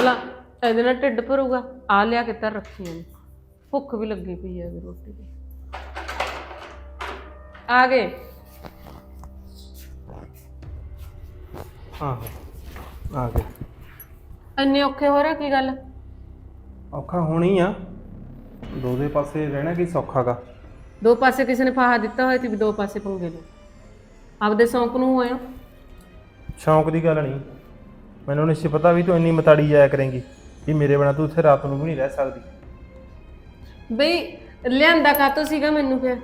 ਚਲਾ ਇਹਦੇ ਨਾਲ ਢਿੱਡ ਭਰੂਗਾ। ਆ ਲਿਆ ਕੇ ਧਰ ਰੱਖੀਆਂ ਨੇ ਭੁੱਖ ਵੀ ਲੱਗੀ ਪਈ ਹੈ ਵੀ ਰੋਟੀ ਦੀ। ਆ ਗਏ। ਆਹੋ ਆ ਗਏ। ਇੰਨੇ ਔਖੇ ਹੋ ਰਿਹਾ ਕੀ ਗੱਲ? ਔਖਾ ਹੋਣੀ ਆ। ਦੋ ਦੇ ਪਾਸੇ ਰਹਿਣਾ ਕੀ ਸੌਖਾਗਾ ਦੋ ਪਾਸੇ ਕਿਸੇ ਨੇ ਫਾਹਾ ਦਿੱਤਾ ਹੋਇਆ ਤੇ ਵੀ ਦੋ ਪਾਸੇ ਪੰਗੇ ਲਓ ਆਪਦੇ ਸ਼ੌਂਕ ਨੂੰ ਹੋਇਆ ਸ਼ੌਂਕ ਦੀ ਗੱਲ ਨਹੀਂ। ਮੈਨੂੰ ਨਹੀਂ ਸੀ ਪਤਾ ਵੀ ਤੂੰ ਇੰਨੀ ਮਤਾੜੀ ਜਾਇਆ ਕਰੇਂਗੀ ਵੀ ਮੇਰੇ ਬਿਨਾ ਤੂੰ ਉੱਥੇ ਰਾਤ ਨੂੰ ਵੀ ਨਹੀਂ ਰਹਿ ਸਕਦੀ। ਬਈ ਲਿਆਂਦਾ ਕਾਤੋਂ ਸੀਗਾ ਮੈਨੂੰ ਫਿਰ?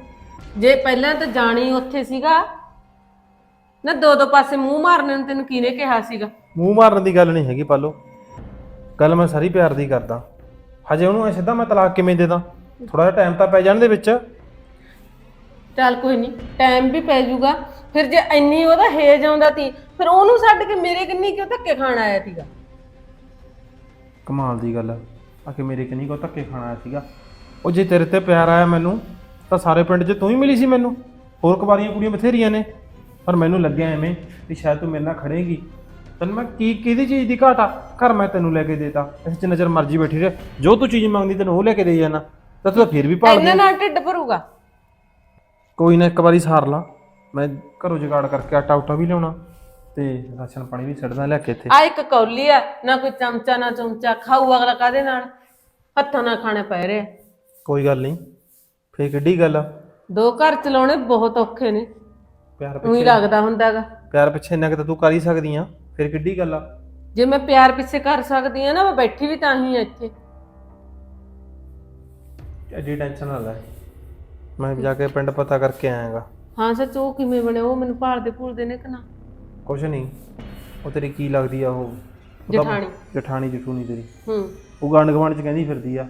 ਜੇ ਪਹਿਲਾਂ ਤਾਂ ਜਾਣੀ ਉੱਥੇ ਸੀਗਾ ਨਾ ਦੋ ਦੋ ਪਾਸੇ ਮੂੰਹ ਮਾਰਨੇ ਨੂੰ ਤੈਨੂੰ ਕਿਹਨੇ ਕਿਹਾ ਸੀਗਾ? ਮੂੰਹ ਮਾਰਨ ਦੀ ਗੱਲ ਨਹੀਂ ਹੈਗੀ ਪਾਲੋ। ਗੱਲ ਮੈਂ ਸਾਰੀ ਪਿਆਰ ਦੀ ਕਰਦਾ। ਹਜੇ ਉਹਨੂੰ ਐ ਸਿੱਧਾ ਮੈਂ ਤਲਾਕ ਕਿਵੇਂ ਦੇ ਦਾਂ? ਥੋੜਾ ਜਿਹਾ ਟਾਈਮ ਤਾਂ ਪੈ ਜਾਣ ਦੇ ਵਿੱਚ। ਚੱਲ ਕੋਈ ਨਹੀਂ ਟਾਈਮ ਵੀ ਪੈ ਜਾਊਗਾ। ਫਿਰ ਜੇ ਇੰਨੀ ਉਹਦਾ ਹੇਜ ਆਉਂਦਾ ਤੀ ਫਿਰ ਉਹਨੂੰ ਛੱਡ ਕੇ ਮੇਰੇ ਕਿੰਨੀ ਕਿਉਂ ਧੱਕੇ ਖਾਣ ਆਇਆ ਸੀਗਾ? ਕਮਾਲ ਦੀ ਗੱਲ ਆ ਆ ਕਿ ਮੇਰੇ ਕਿੰਨੀ ਕੋ ਧੱਕੇ ਖਾਣਾ ਆਇਆ ਸੀਗਾ। ਉਹ ਜੇ ਤੇਰੇ ਤੇ ਪਿਆਰ ਆਇਆ ਮੈਨੂੰ ਤਾਂ ਸਾਰੇ ਪਿੰਡ 'ਚ ਤੂੰ ਹੀ ਮਿਲੀ ਸੀ ਮੈਨੂੰ। ਹੋਰ ਕੁਵਾਰੀਆਂ ਕੁੜੀਆਂ ਬਥੇਰੀਆਂ ਨੇ ਪਰ ਮੈਨੂੰ ਲੱਗਿਆ ਐਵੇਂ ਵੀ ਸ਼ਾਇਦ ਤੂੰ ਮੇਰੇ ਨਾਲ ਖੜੇਗੀ। ਤੈਨੂੰ ਮੈਂ ਕੀ ਕਿਹਦੀ ਚੀਜ਼ ਦੀ ਘਾਟ ਆ? ਘਰ ਮੈਂ ਤੈਨੂੰ ਲੈ ਕੇ ਦੇਤਾ। ਇਸ 'ਚ ਨਜ਼ਰ ਮਰਜ਼ੀ ਬੈਠੀ ਰਹਿ। ਜੋ ਤੂੰ ਚੀਜ਼ ਮੰਗਦੀ ਤੈਨੂੰ ਉਹ ਲੈ ਕੇ ਦੇ ਜਾਣਾ। ਤਾਂ ਤੂੰ ਤਾਂ ਫਿਰ ਵੀ ਭਾਲਦੀ ਇਹਨਾਂ ਨਾਲ ਢਿੱਡ ਭਰੂਗਾ? ਕੋਈ ਨਾ ਇੱਕ ਵਾਰੀ ਸਾਰ ਲਾ। ਮੈਂ ਘਰੋਂ ਜੁਗਾੜ ਕਰਕੇ ਆਟਾ ਉਟਾ ਵੀ ਲਿਆਉਣਾ ਤੇ ਰਾਸ਼ਨ ਪਾਣੀ ਵੀ ਛੱਡਦਾ ਲਿਆ ਕੇ ਇੱਥੇ। ਆ ਇੱਕ ਕੌਲੀ ਆ ਨਾ ਕੋਈ ਚਮਚਾ ਨਾ ਚਮਚਾ ਖਾਊ ਅਗਲਾ ਕਾਦੇ ਨਾਲ? ਹੱਥਾਂ ਨਾਲ ਖਾਣੇ ਪੈ ਰਹੇ। ਕੋਈ ਗੱਲ ਨਹੀਂ ਫੇਰ ਕਿੱਡੀ ਗੱਲ ਆ? ਦੋ ਘਰ ਚਲਾਉਣੇ ਬਹੁਤ ਔਖੇ ਨੇ। ਪਿਆਰ ਉਹੀ ਲੱਗਦਾ ਹੁੰਦਾਗਾ। ਪਿਆਰ ਪਿੱਛੇ ਇੰਨਾ ਕਿ ਤਾਂ ਤੂੰ ਕਰ ਹੀ ਸਕਦੀ ਆ ਫਿਰ ਕਿੱਡੀ ਗੱਲ ਆ? ਜੇ ਮੈਂ ਪਿਆਰ ਪਿੱਛੇ ਕਰ ਸਕਦੀ ਆ ਨਾ ਮੈਂ ਬੈਠੀ ਵੀ ਤਾਂ ਹੀ ਆ ਇੱਥੇ। ਐਡੀ ਟੈਨਸ਼ਨ ਨਾ ਲੈ। ਮੈਂ ਜਾ ਕੇ ਪਿੰਡ ਪਤਾ ਕਰਕੇ ਆਇਆਗਾ। ਹਾਂ ਸੱਚ ਉਹ ਕਿਵੇਂ ਬਣਿਆ ਉਹ ਮੈਨੂੰ ਭਾਲਦੇ ਭੁੱਲਦੇ ਨੇ ਕਿ ਨਾ? ਕੁਛ ਨਹੀਂ। ਉਹ ਤੇਰੀ ਕੀ ਲੱਗਦੀ ਆ ਉਹ? ਜਠਾਣੀ। ਜਠਾਣੀ ਜਠੂਣੀ ਤੇਰੀ। ਹੂੰ। ਉਹ ਗਾਂਡ ਗਵਾਂਡ ਚ ਕਹਿੰਦੀ ਫਿਰਦੀ ਆ।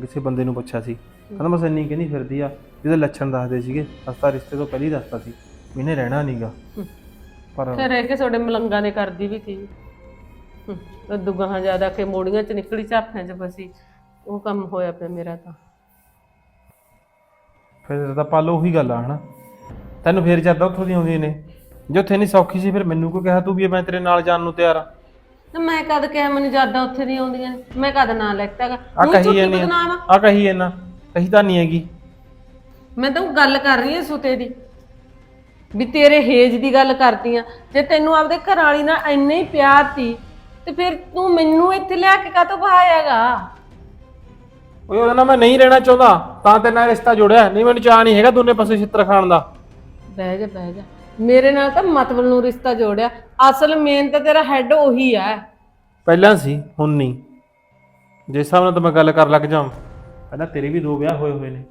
ਕਿਸੇ ਬੰਦੇ ਨੂੰ ਪੁੱਛਿਆ ਸੀ। ਕਹਿੰਦਾ ਬਸ ਇੰਨੀ ਕਹਿੰਦੀ ਫਿਰਦੀ ਆ। ਜਿਹਦੇ ਲੱਛਣ ਦੱਸਦੇ ਸੀਗੇ। ਅਸਤਾ ਰਿਸ਼ਤੇ ਤੋਂ ਪਹਿਲਾਂ ਹੀ ਦੱਸਤਾ ਸੀ। ਵੀ ਇਹਨੇ ਰਹਿਣਾ ਨਹੀਂਗਾ ਪਰ ਫਿਰ ਰਹਿ ਕੇ ਤੁਹਾਡੇ ਮਲੰਗਾ ਨੇ ਕਰਦੀ ਵੀ ਸੀ ਹੂੰ। ਦੁਗਾਹਾਂ ਜ਼ਿਆਦਾ ਕਿ ਮੋੜੀਆਂ ਚ ਨਿਕਲੀ ਝਾਫਿਆਂ ਚ ਫਸੀ। ਉਹ ਕੰਮ ਹੋਇਆ ਪਿਆ ਮੇਰਾ ਤਾਂ। ਫਿਰ ਤਾਂ ਪਾਲੋ ਉਹੀ ਗੱਲ ਆ ਹਨਾ? ਤੈਨੂੰ ਫੇਰ ਜਦ ਉੱਥੋਂ ਦੀ ਆਉਂਦੀਆਂ ਨੇ। ਜੇ ਉੱਥੇ ਨਹੀਂ ਸੌਖੀ ਸੀ ਫਿਰ ਮੈਨੂੰ ਕਿਉਂ ਕਿਹਾ ਤੂੰ ਵੀ ਮੈਂ ਤੇਰੇ ਨਾਲ ਜਾਣ ਨੂੰ ਤਿਆਰ ਆ? ਤੇ ਮੈਂ ਕਦ ਕਿਹਾ ਮੈਨੂੰ ਜ਼ਿਆਦਾ ਉੱਥੇ ਨਹੀਂ ਆਉਂਦੀਆਂ ਨੇ? ਮੈਂ ਕਦ ਨਾਂ ਲੈਤਾਗਾ ਆ ਕਹੀ ਬਦਨਾਮ ਆ। ਆ ਕਹੀ ਇਹਨਾਂ ਕਹੀ ਤਾਂ ਨਹੀਂ ਹੈਗੀ। ਮੈਂ ਤਾਂ ਗੱਲ ਕਰ ਰਹੀ ਹਾਂ ਸੁਤੇ ਦੀ। ਵੀ ਤੇਰੇ ਹੇਜ ਦੀ ਗੱਲ ਕਰਦੀ ਆ ਜੇ ਤੈਨੂੰ ਆਪਦੇ ਘਰ ਵਾਲੀ ਨਾਲ ਇੰਨੇ ਹੀ ਪਿਆਰ ਸੀ ਤੇ ਫਿਰ ਤੂੰ ਮੈਨੂੰ ਇੱਥੇ ਲਿਆ ਕੇ ਕਾਹਤੋਂ ਬਹਾਇਆਗਾ ਓਏ ਉਹਦਾ ਨਾਲ ਮੈਂ ਨਹੀਂ ਰਹਿਣਾ ਚਾਹੁੰਦਾ ਤਾਂ ਤੇਰੇ ਨਾਲ ਰਿਸ਼ਤਾ ਜੋੜਿਆ ਨਹੀਂ ਮੈਨੂੰ ਚਾਹ ਨਹੀਂ ਹੈਗਾ ਦੋਨੇ ਪਾਸੇ ਛਿੱਤਰ ਖਾਣ ਦਾ। ਬਹਿ ਜਾ ਬਹਿ ਜਾ। ਮੇਰੇ ਨਾਲ ਤਾਂ ਮਤਲਬ ਨੂੰ ਰਿਸ਼ਤਾ ਜੋੜਿਆ। ਅਸਲ ਮੇਨ ਤਾਂ ਤੇਰਾ ਹੈੱਡ ਉਹੀ ਆ। ਪਹਿਲਾਂ ਸੀ ਹੁਣ ਨਹੀਂ। ਜਿਸ ਹਿਸਾਬ ਨਾਲ ਤਾਂ ਮੈਂ ਗੱਲ ਕਰ ਲੱਗ ਜਾਵਾਂ। ਪਹਿਲਾਂ ਤੇਰੇ ਵੀ ਦੋ ਵਿਆਹ ਹੋਏ ਹੋਏ ਨੇ।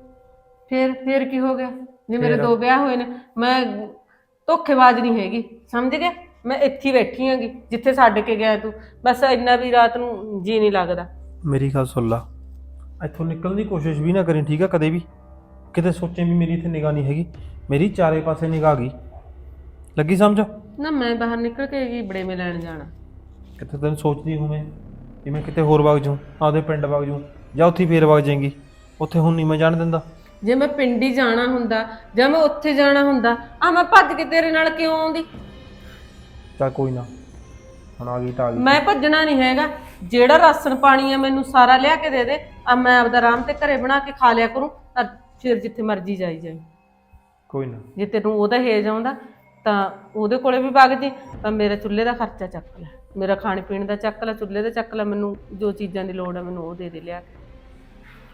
ਫਿਰ ਫਿਰ ਕੀ ਹੋ ਗਿਆ? ਜੇ ਮੇਰੇ ਦੋ ਵਿਆਹ ਹੋਏ ਨੇ ਮੈਂ ਧੋਖੇਬਾਜ਼ ਨਹੀਂ ਹੈਗੀ। ਸਮਝ ਗਿਆ? ਮੈਂ ਇੱਥੇ ਹੀ ਬੈਠੀ ਆਂਗੀ ਜਿੱਥੇ ਛੱਡ ਕੇ ਗਿਆ ਤੂੰ। ਬਸ ਇੰਨਾ ਵੀ ਰਾਤ ਨੂੰ ਜੀ ਨਹੀਂ ਲੱਗਦਾ। ਮੇਰੀ ਗੱਲ ਸੁਣ ਲਾ। ਇੱਥੋਂ ਨਿਕਲਣ ਦੀ ਕੋਸ਼ਿਸ਼ ਵੀ ਨਾ ਕਰੀ ਠੀਕ ਆ ਕਦੇ ਵੀ। ਕਿਤੇ ਸੋਚੇ ਵੀ ਮੇਰੀ ਇੱਥੇ ਨਿਗਾਹ ਨਹੀਂ ਹੈਗੀ। ਮੇਰੀ ਚਾਰੇ ਪਾਸੇ ਨਿਗਾਹ ਗਈ। ਲੱਗੀ ਸਮਝ? ਨਾ ਮੈਂ ਬਾਹਰ ਨਿਕਲ ਕੇ ਕੀ ਬੜੇ ਮੇ ਲੈਣ ਜਾਣਾ। ਕਿਤੇ ਤੈਨੂੰ ਸੋਚਦੀ ਹੋਵੇਂ ਕਿ ਮੈਂ ਕਿਤੇ ਹੋਰ ਵਗ ਜਾਉਂ ਆਪਦੇ ਪਿੰਡ ਵਗ ਜਾਉਂ ਜਾਂ ਉੱਥੇ ਹੀ ਫੇਰ ਵਗ ਜਾਏਂਗੀ। ਉੱਥੇ ਹੁਣ ਨਹੀਂ ਮੈਂ ਜਾਣ ਦਿੰਦਾ। ਜੇ ਮੈਂ ਪਿੰਡੀ ਜਾਣਾ ਹੁੰਦਾ ਜਾਂ ਮੈਂ ਉੱਥੇ ਜਾਣਾ ਹੁੰਦਾ ਆ ਮੈਂ ਭੱਜ ਕੇ ਤੇਰੇ ਨਾਲ ਕਿਉਂ ਆਉਂਦੀ? ਚੱਲ ਕੋਈ ਨਾ ਹੁਣ ਆ ਗਈ ਤਾਂ ਆ ਗਈ। ਮੈਂ ਭੱਜਣਾ ਨਹੀਂ ਹੈਗਾ। ਜਿਹੜਾ ਰਾਸ਼ਨ ਪਾਣੀ ਆ ਮੈਨੂੰ ਸਾਰਾ ਲਿਆ ਕੇ ਦੇ ਦੇ। ਆ ਮੈਂ ਆਪਦਾ ਆਰਾਮ ਤੇ ਘਰੇ ਬਣਾ ਕੇ ਖਾ ਲਿਆ ਕਰੂੰ ਤਾਂ ਫਿਰ ਜਿੱਥੇ ਮਰਜ਼ੀ ਜਾਈ ਜਾਈ। ਕੋਈ ਨਾ। ਜੇ ਤੈਨੂੰ ਉਹਦਾ ਹੇਜ ਆਉਂਦਾ ਤਾਂ ਉਹਦੇ ਕੋਲੇ ਵੀ ਵਗ ਜੀ ਤਾਂ ਮੇਰਾ ਚੁੱਲ੍ਹੇ ਦਾ ਖਰਚਾ ਚੱਕ ਲੈ। ਮੇਰਾ ਖਾਣ ਪੀਣ ਦਾ ਚੱਕ ਲੈ ਚੁੱਲ੍ਹੇ ਦਾ ਚੱਕ ਲੈ ਮੈਨੂੰ ਜੋ ਚੀਜ਼ਾਂ ਦੀ ਲੋੜ ਆ ਮੈਨੂੰ ਉਹ ਦੇ ਦੇ ਲਿਆ ਕੇ।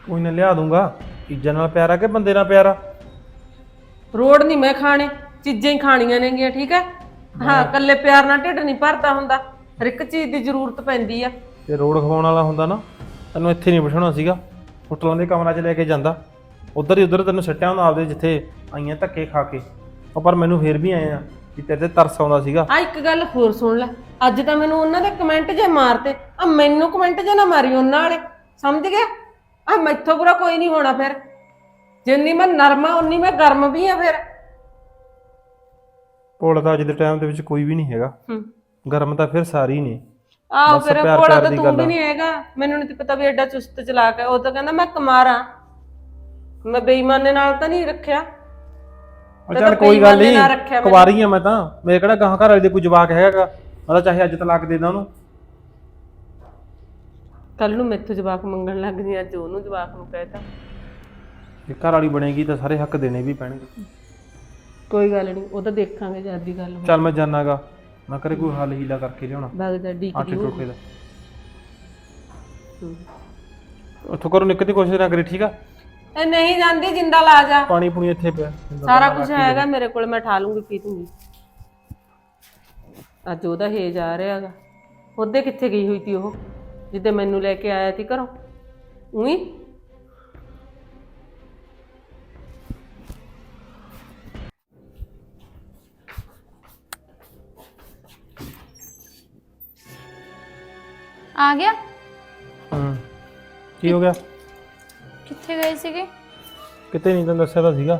ਕੋਈ ਨਾ ਲਿਆ ਦੂੰਗਾ। ਚੀਜ਼ਾਂ ਨਾਲ ਪਿਆਰਾ ਕਿ ਬੰਦੇ ਨਾਲ ਪਿਆਰਾ ਰੋੜ ਨਹੀਂ ਮੈਂ ਖਾਣੇ ਚੀਜ਼ਾਂ ਹੀ ਖਾਣੀਆਂ ਨੇਗੀਆਂ ਠੀਕ ਹੈ? ਹਾਂ ਕੱਲੇ ਪਿਆਰ ਨਾਲ ਢਿੱਡ ਨਹੀਂ ਭਰਦਾ ਹੁੰਦਾ। ਹਰ ਇੱਕ ਚੀਜ਼ ਦੀ ਜ਼ਰੂਰਤ ਪੈਂਦੀ ਆ। ਜੇ ਰੋਡ ਖਵਾਉਣ ਵਾਲਾ ਹੁੰਦਾ ਨਾ ਤੈਨੂੰ ਇੱਥੇ ਨਹੀਂ ਬਿਠਾਉਣਾ ਸੀਗਾ। ਹੋਟਲਾਂ ਦੇ ਕਮਰਾ 'ਚ ਲੈ ਕੇ ਜਾਂਦਾ। ਉਧਰ ਹੀ ਉਧਰ ਤੈਨੂੰ ਸੱਟਿਆ ਹੁੰਦਾ ਆਪਦੇ ਜਿੱਥੇ ਆਈਆਂ ਧੱਕੇ ਖਾ ਕੇ। ਉਹ ਪਰ ਮੈਨੂੰ ਫੇਰ ਵੀ ਆਏ ਆ ਕਿ ਤੇਰੇ ਤੇ ਤਰਸ ਆਉਂਦਾ ਸੀਗਾ। ਆ ਇੱਕ ਗੱਲ ਹੋਰ ਸੁਣ ਲੈ। ਅੱਜ ਤਾਂ ਮੈਨੂੰ ਉਹਨਾਂ ਦੇ ਕਮੈਂਟ ਜੇ ਮਾਰਤੇ। ਆ ਮੈਨੂੰ ਕਮੈਂਟ ਜੇ ਨਾ ਮਾਰੀ ਉਹਨਾਂ ਵਾਲੇ। ਸਮਝ ਗਿਆ? ਆ ਮੈਥੋਂ ਬੁਰਾ ਕੋਈ ਨਹੀਂ ਹੋਣਾ ਫਿਰ। ਜਿੰਨੀ ਮੈਂ ਨਰਮ ਆ ਉਨੀ ਮੈਂ ਗਰਮ ਵੀ ਆ ਫਿਰ। ਭੋਲਾ ਤਾਂ ਅੱਜ ਦੇ ਟਾਈਮ ਦੇ ਵਿੱਚ ਕੋਈ ਵੀ ਨਹੀਂ ਹੈਗਾ। ਹੂੰ। ਗਰਮ ਤਾਂ ਫਿਰ ਸਾਰੀ ਨੇ। ਆਹ ਬਸ ਫਿਰ ਪਿਆਰ- ਤਾਂ ਦੀ ਤੂੰ ਗੱਲ ਵੀ ਆ। ਨਹੀਂ ਹੈਗਾ। ਮੈਨੂੰ ਨਹੀਂ ਪਤਾ ਵੀ ਐਡਾ ਚੁਸਤ ਚਲਾਕ ਹੈ ਉਹ ਤਾਂ ਕਹਿੰਦਾ ਮੈਂ ਕੁਮਾਰਾਂ। ਮੈਂ ਬੇਈਮਾਨੇ ਨਾਲ ਤਾਂ ਨਹੀਂ ਰੱਖਿਆ। ਉਹ ਤੇ ਚੱਲ ਤਾਂ ਕੋਈ ਗੱਲ ਬੇਈਮਾਨੇ ਨਹੀਂ ਨਾਲ ਰੱਖਿਆ ਮੈਨੂੰ। ਕੁਵਾਰੀ ਆ ਮੈਂ ਤਾਂ। ਮੇਰੇ ਕਿਹੜਾ ਗਾਂ ਘਰ ਵਾਲੇ ਦੇ ਕੋਈ ਜਵਾਕ ਹੈਗਾ ਮੈਂ ਤਾਂ ਚਾਹੇ ਅੱਜ ਤਲਾਕ ਦੇ ਦਾਂ ਉਹਨੂੰ। ਕੱਲ ਨੂੰ ਮੈਥੋਂ ਜਵਾਕ ਮੰਗਣ ਲੱਗ ਜੀ ਅੱਜ ਉਹਨੂੰ ਜਵਾਕ ਨੂੰ ਕਹਿਤਾ ਜੇ ਘਰ ਵਾਲੀ ਬਣੇਗੀ ਤਾਂ ਸਾਰੇ ਹੱਕ ਦੇਣੇ ਵੀ ਪੈਣਗੇ। ਕੋਈ ਗੱਲ ਨਹੀਂ ਉਹ ਤਾਂ ਦੇਖਾਂਗੇ ਜਦ ਦੀ ਗੱਲ ਚੱਲ ਮੈਂ ਜਾਣਾਗਾ ਮੈਂ ਕਰੇ ਕੋਈ ਹੱਲ ਹੀਲਾ ਕਰਕੇ ਲਿਆਉਣਾ। ਬਗ ਦਾ ਆਟੇ ਟੋਟੇ ਦਾ। ਉੱਥੋਂ ਘਰੋਂ ਨਿਕਲਣ ਦੀ ਕੋਸ਼ਿਸ਼ ਨਾ ਕਰੀ ਠੀਕ ਆ? ਇਹ ਨਹੀਂ ਜਾਂਦੀ ਜਿੰਦਾ ਲਾ ਜਾ। ਪਾਣੀ ਪੂਣੀ ਇੱਥੇ ਪਿਆ। ਸਾਰਾ ਕੁਝ ਹੈਗਾ ਮੇਰੇ ਕੋਲ ਮੈਂ ਠਾ ਲੂੰਗੀ ਪੀ ਲੂੰਗੀ। ਅੱਜ ਉਹਦਾ ਹੇਜ ਆ ਰਿਹਾ ਹੈਗਾ। ਉਹਦੇ ਕਿੱਥੇ ਗਈ ਹੋਈ ਤੀ ਉਹ? ਜਿੱਦੇ ਮੈਨੂੰ ਲੈ ਕੇ ਆਇਆ ਸੀ ਘਰੋਂ। ਉਹੀ? ਆ ਗਿਆ? ਹਾਂ। ਕੀ ਹੋ ਗਿਆ? ਕਿੱਥੇ ਗਏ ਸੀਗੇ? ਕਿਤੇ ਨਹੀਂ ਤੈਨੂੰ ਦੱਸਿਆ ਤਾਂ ਸੀਗਾ।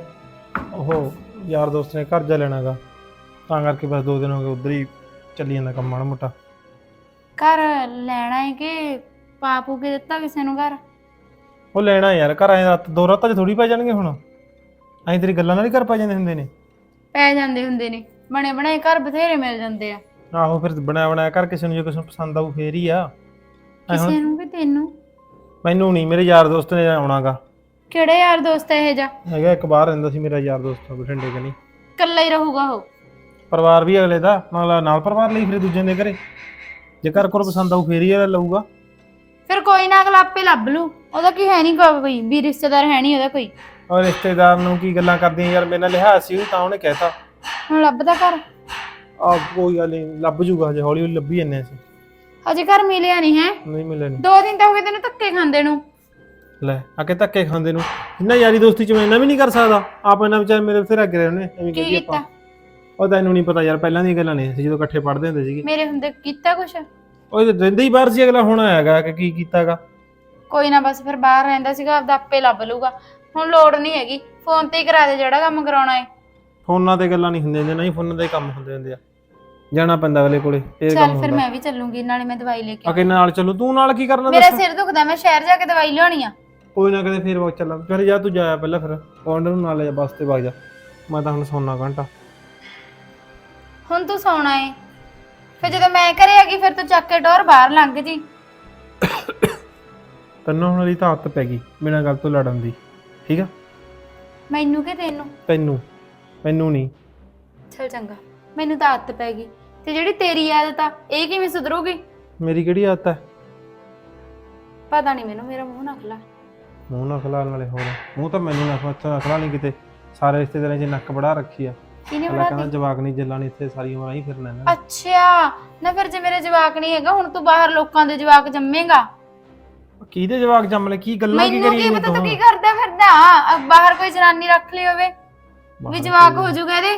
ਉਹ ਯਾਰ ਦੋਸਤ ਨੇ ਘਰ ਜਾ ਲੈਣਾਗਾ। ਤਾਂ ਕਰਕੇ ਬਸ ਦੋ ਦਿਨ ਹੋ ਗਏ ਉਧਰ ਹੀ ਚੱਲੀ ਜਾਂਦਾ ਕੰਮ ਮਾੜਾ ਮੋਟਾ। ਘਰ ਲੈਣਾ ਹੈ ਕਿ ਪਾਪੂ ਕੇ ਦਿੱਤਾ ਕਿਸੇ ਨੂੰ ਘਰ? ਉਹ ਲੈਣਾ ਯਾਰ ਘਰ ਆਏ ਰਾਤ ਦੋ ਰਾਤਾਂ 'ਚ ਥੋੜੀ ਪੈ ਜਾਣਗੇ ਹੁਣ। ਐਂ ਤੇਰੀ ਗੱਲਾਂ ਨਾਲ ਹੀ ਘਰ ਪੈ ਜਾਂਦੇ ਹੁੰਦੇ ਨੇ। ਪੈ ਜਾਂਦੇ ਹੁੰਦੇ ਨੇ। ਬਣੇ ਬਣਾਏ ਘਰ ਬਥੇਰੇ ਮਿਲ ਜਾਂਦੇ ਆ। ਆਹੋ ਫਿਰ ਬਣਾਇਆ ਬਣਾਇਆ ਘਰ ਕਿਸੇ ਨੂੰ ਜੇ ਕਿਸੇ ਨੂੰ ਪਸੰਦ ਆਊ ਫੇਰ ਹੀ ਆ। ਐਂ ਹੁਣ ਕਿਸੇ ਨੂੰ ਕਿ ਤੈਨੂੰ? ਮੈਨੂੰ ਨਹੀਂ ਮੇਰੇ ਯਾਰ ਦੋਸਤ ਨੇ ਆਉਣਾਗਾ। ਕਿਹੜੇ ਯਾਰ ਦੋਸਤ ਹੈ ਇਹ ਜਾ ਹੈਗਾ ਇੱਕ ਬਾਹਰ ਰਹਿੰਦਾ ਸੀ ਮੇਰਾ ਯਾਰ ਦੋਸਤ ਬਠਿੰਡੇ ਕਨੀ ਇਕੱਲਾ ਹੀ ਰਹੂਗਾ ਉਹ। ਪਰਿਵਾਰ ਵੀ ਅਗਲੇ ਦਾ ਨਾਲ ਨਾਲ ਪਰਿਵਾਰ ਲਈ ਫਿਰ ਦੂਜੇ ਦੇ ਘਰੇ। ਜੇ ਘਰ ਕੋਲ ਪਸੰਦ ਆਊ ਫੇਰ ਹੀ ਇਹ ਲਊਗਾ। ਫਿਰ ਕੋਈ ਨਾ ਅਗਲਾ ਆਪੇ ਲੱਭ ਲੂ ਉਹਦਾ ਕੀ ਹੈ ਨਹੀਂ ਕੋਈ ਵੀ ਰਿਸ਼ਤੇਦਾਰ ਹੈ ਨਹੀਂ ਉਹਦਾ ਕੋਈ। ਔਰ ਰਿਸ਼ਤੇਦਾਰ ਨੂੰ ਕੀ ਗੱਲਾਂ ਕਰਦੀਆਂ ਯਾਰ ਮੇਰੇ ਨਾਲ ਲਿਹਾਜ਼ ਸੀ ਤਾਂ ਉਹਨੇ ਕਹਿਤਾ। ਹੁਣ ਲੱਭਦਾ ਘਰ? ਆ ਕੋਈ ਗੱਲ ਨਹੀਂ ਲੱਭ ਜੂਗਾ ਹਜੇ ਹੌਲੀ ਹੌਲੀ ਲੱਭੀ ਜੰਨੇ ਅਸੀਂ। ਅਜੇ ਘਰ ਮਿਲਿਆ ਨਹੀਂ ਹੈ। ਨਹੀਂ ਮਿਲਿਆ ਨਹੀਂ ਦੋ ਦਿਨ ਤਾਂ ਹੋ ਗਏ ਤੈਨੂੰ ਧੱਕੇ ਖਾਂਦੇ ਨੂੰ। ਲੈ ਆ ਕੇ ਧੱਕੇ ਖਾਂਦੇ ਨੂੰ। ਇੰਨਾ ਯਾਰੀ ਦੋਸਤੀ ਚ ਮੈਂ ਇੰਨਾ ਵੀ ਨਹੀਂ ਕਰ ਸਕਦਾ। ਆਪ ਇਹਨਾਂ ਵਿਚਾਰ ਮੇਰੇ ਬਥੇਰਾ ਅੱਗੇ ਰਹਿਣੇ ਐਵੇਂ ਕੀ ਕਹਦੀ ਕੀਤਾ? ਆਪਾਂ ਉਹ ਤੈਨੂੰ ਨਹੀਂ ਪਤਾ ਯਾਰ ਪਹਿਲਾਂ ਦੀਆਂ ਗੱਲਾਂ ਨਹੀਂ ਸੀ ਜਦੋਂ ਇਕੱਠੇ ਪੜ੍ਹਦੇ ਹੁੰਦੇ ਸੀਗੇ। ਮੇਰੇ ਹੁੰਦੇ ਕੀਤਾ ਕੁਛ? ਉਹ ਤਾਂ ਰਹਿੰਦੇ ਹੀ ਬਾਹਰ ਸੀ ਅਗਲਾ ਹੁਣ ਆਇਆਗਾ ਕਿ ਕੀ ਕੀਤਾਗਾ। ਕੋਈ ਨਾ ਬਸ ਫਿਰ ਬਾਹਰ ਰਹਿੰਦਾ ਸੀਗਾ ਆਪਦਾ ਆਪੇ ਲੱਭ ਲੂਗਾ ਹੁਣ ਲੋੜ ਨਹੀਂ ਹੈਗੀ ਫੋਨ ਤੇ ਹੀ ਕਰਾ ਦੇ ਜਿਹੜਾ ਕੰਮ ਕਰਾਉਣਾ ਹੈ ਫੋਨਾਂ ਤੇ ਗੱਲਾਂ ਨਹੀਂ ਹੁੰਦੀਆਂ ਹੁੰਦੀਆਂ ਨਹੀਂ ਫੋਨਾਂ ਤੇ ਕੰਮ ਹੁੰਦੇ ਹੁੰਦੇ ਆ। ਜਾਣਾ ਪੈਂਦਾ ਅਗਲੇ ਕੋਲੇ ਇਹ ਚੱਲ ਕੰਮ ਫਿਰ ਹੁੰਦਾ। ਮੈਂ ਵੀ ਚੱਲੂੰਗੀ ਨਾਲੇ ਮੈਂ ਦਵਾਈ ਲੈ ਕੇ ਅਕੇ ਨਾਲ ਚੱਲੂ ਤੂੰ ਨਾਲ ਕੀ ਕਰਨਾ ਮੇਰਾ ਦੱਸ? ਸਿਰ ਦੁਖਦਾ ਮੈਂ ਸ਼ਹਿਰ ਜਾ ਕੇ ਦਵਾਈ ਲਿਆਉਣੀ ਆ। ਕੋਈ ਨਾ ਕਦੇ ਫੇਰ ਵਕ ਚੱਲਾਂ। ਫਿਰ ਜਾ ਤੂੰ ਜਾਇਆ ਪਹਿਲਾਂ ਫਿਰ ਪੌਂਡ ਨੂੰ ਨਾਲ ਲੈ ਜਾ ਬੱਸ ਤੇ ਵਗ ਜਾ। ਮੈਂ ਤਾਂ ਹੁਣ ਸੌਣਾ ਘੰਟਾ। ਹੁਣ ਤੂੰ ਸੌਣਾ ਏ। ਫਿਰ ਜਦੋਂ ਮੈਂ ਘਰੇ ਆ ਗਈ ਫਿਰ ਤੂੰ ਚੱਕ ਕੇ ਡੋਰ ਬਾਹਰ ਲੰਘ ਜੀ। ਤੈਨੂੰ ਹੁਣ ਵਾਲੀ ਤਾਂ ਹੱਥ ਪੈ ਗਈ ਬਿਨਾਂ ਗੱਲ ਤੋਂ ਲੜਨ ਦੀ। ਠੀਕ ਆ? ਮੈਨੂੰ ਕਿ ਤੈਨੂੰ? ਤੈਨੂੰ। ਮੈਨੂੰ ਨਹੀਂ। ਚੱਲ ਚੰਗਾ। ਮੈਨੂੰ ਤਾਂ ਆਦਤ ਪੈ ਗਈ। ਤੇ ਜਿਹੜੀ ਤੇਰੀ ਆਦਤ ਆ ਇਹ ਕਿਵੇਂ ਸੁਧਰੂਗੀ? ਮੇਰੀ ਕਿਹੜੀ ਆਦਤ ਹੈ ਪਤਾ ਨਹੀਂ ਮੈਨੂੰ ਮੇਰਾ ਮੂੰਹ ਨਾ ਖਲਾ। ਮੂੰਹ ਨਾ ਖਲਾਣ ਵਾਲੇ ਹੋਰ ਮੂੰਹ ਤਾਂ ਮੈਨੂੰ ਨਾ ਖਲਾ ਖਲਾ ਨਹੀਂ ਕਿਤੇ। ਸਾਰੇ ਰਿਸ਼ਤੇਦਾਰਾਂ 'ਚ ਨੱਕ ਬੜਾ ਰੱਖੀ ਆ। ਕਿਹਨੇ ਅਗਲਾ ਕਹਿੰਦਾ ਬਣਾਤੀ ਜਵਾਕ ਨਹੀਂ ਜੱਲਾਂ ਨਹੀਂ ਇੱਥੇ ਸਾਰੀ ਉਮਰ ਆਈ ਫਿਰਨਾ ਇਹਨਾਂ ਨੇ। ਅੱਛਾ ਨਾ ਫਿਰ ਜੇ ਮੇਰੇ ਜਵਾਕ ਨਹੀਂ ਹੈਗਾ ਹੁਣ ਤੂੰ ਬਾਹਰ ਲੋਕਾਂ ਦੇ ਜਵਾਕ ਜੰਮੇਗਾ। ਕਿਹਦੇ ਜਵਾਕ ਜੰਮ ਲੈ ਕੀ ਗੱਲਾਂ ਕੀ ਮੈਨੂੰ ਕਰੀ ਕੀ ਪਤਾ ਤੂੰ ਕੀ ਕਰਦਾ ਫਿਰਦਾ? ਬਾਹਰ ਕੋਈ ਜਨਾਨੀ ਰੱਖ ਲਈ ਹੋਵੇ ਵੀ ਜਵਾਕ ਹੋ ਜੂਗਾ ਇਹਦੇ।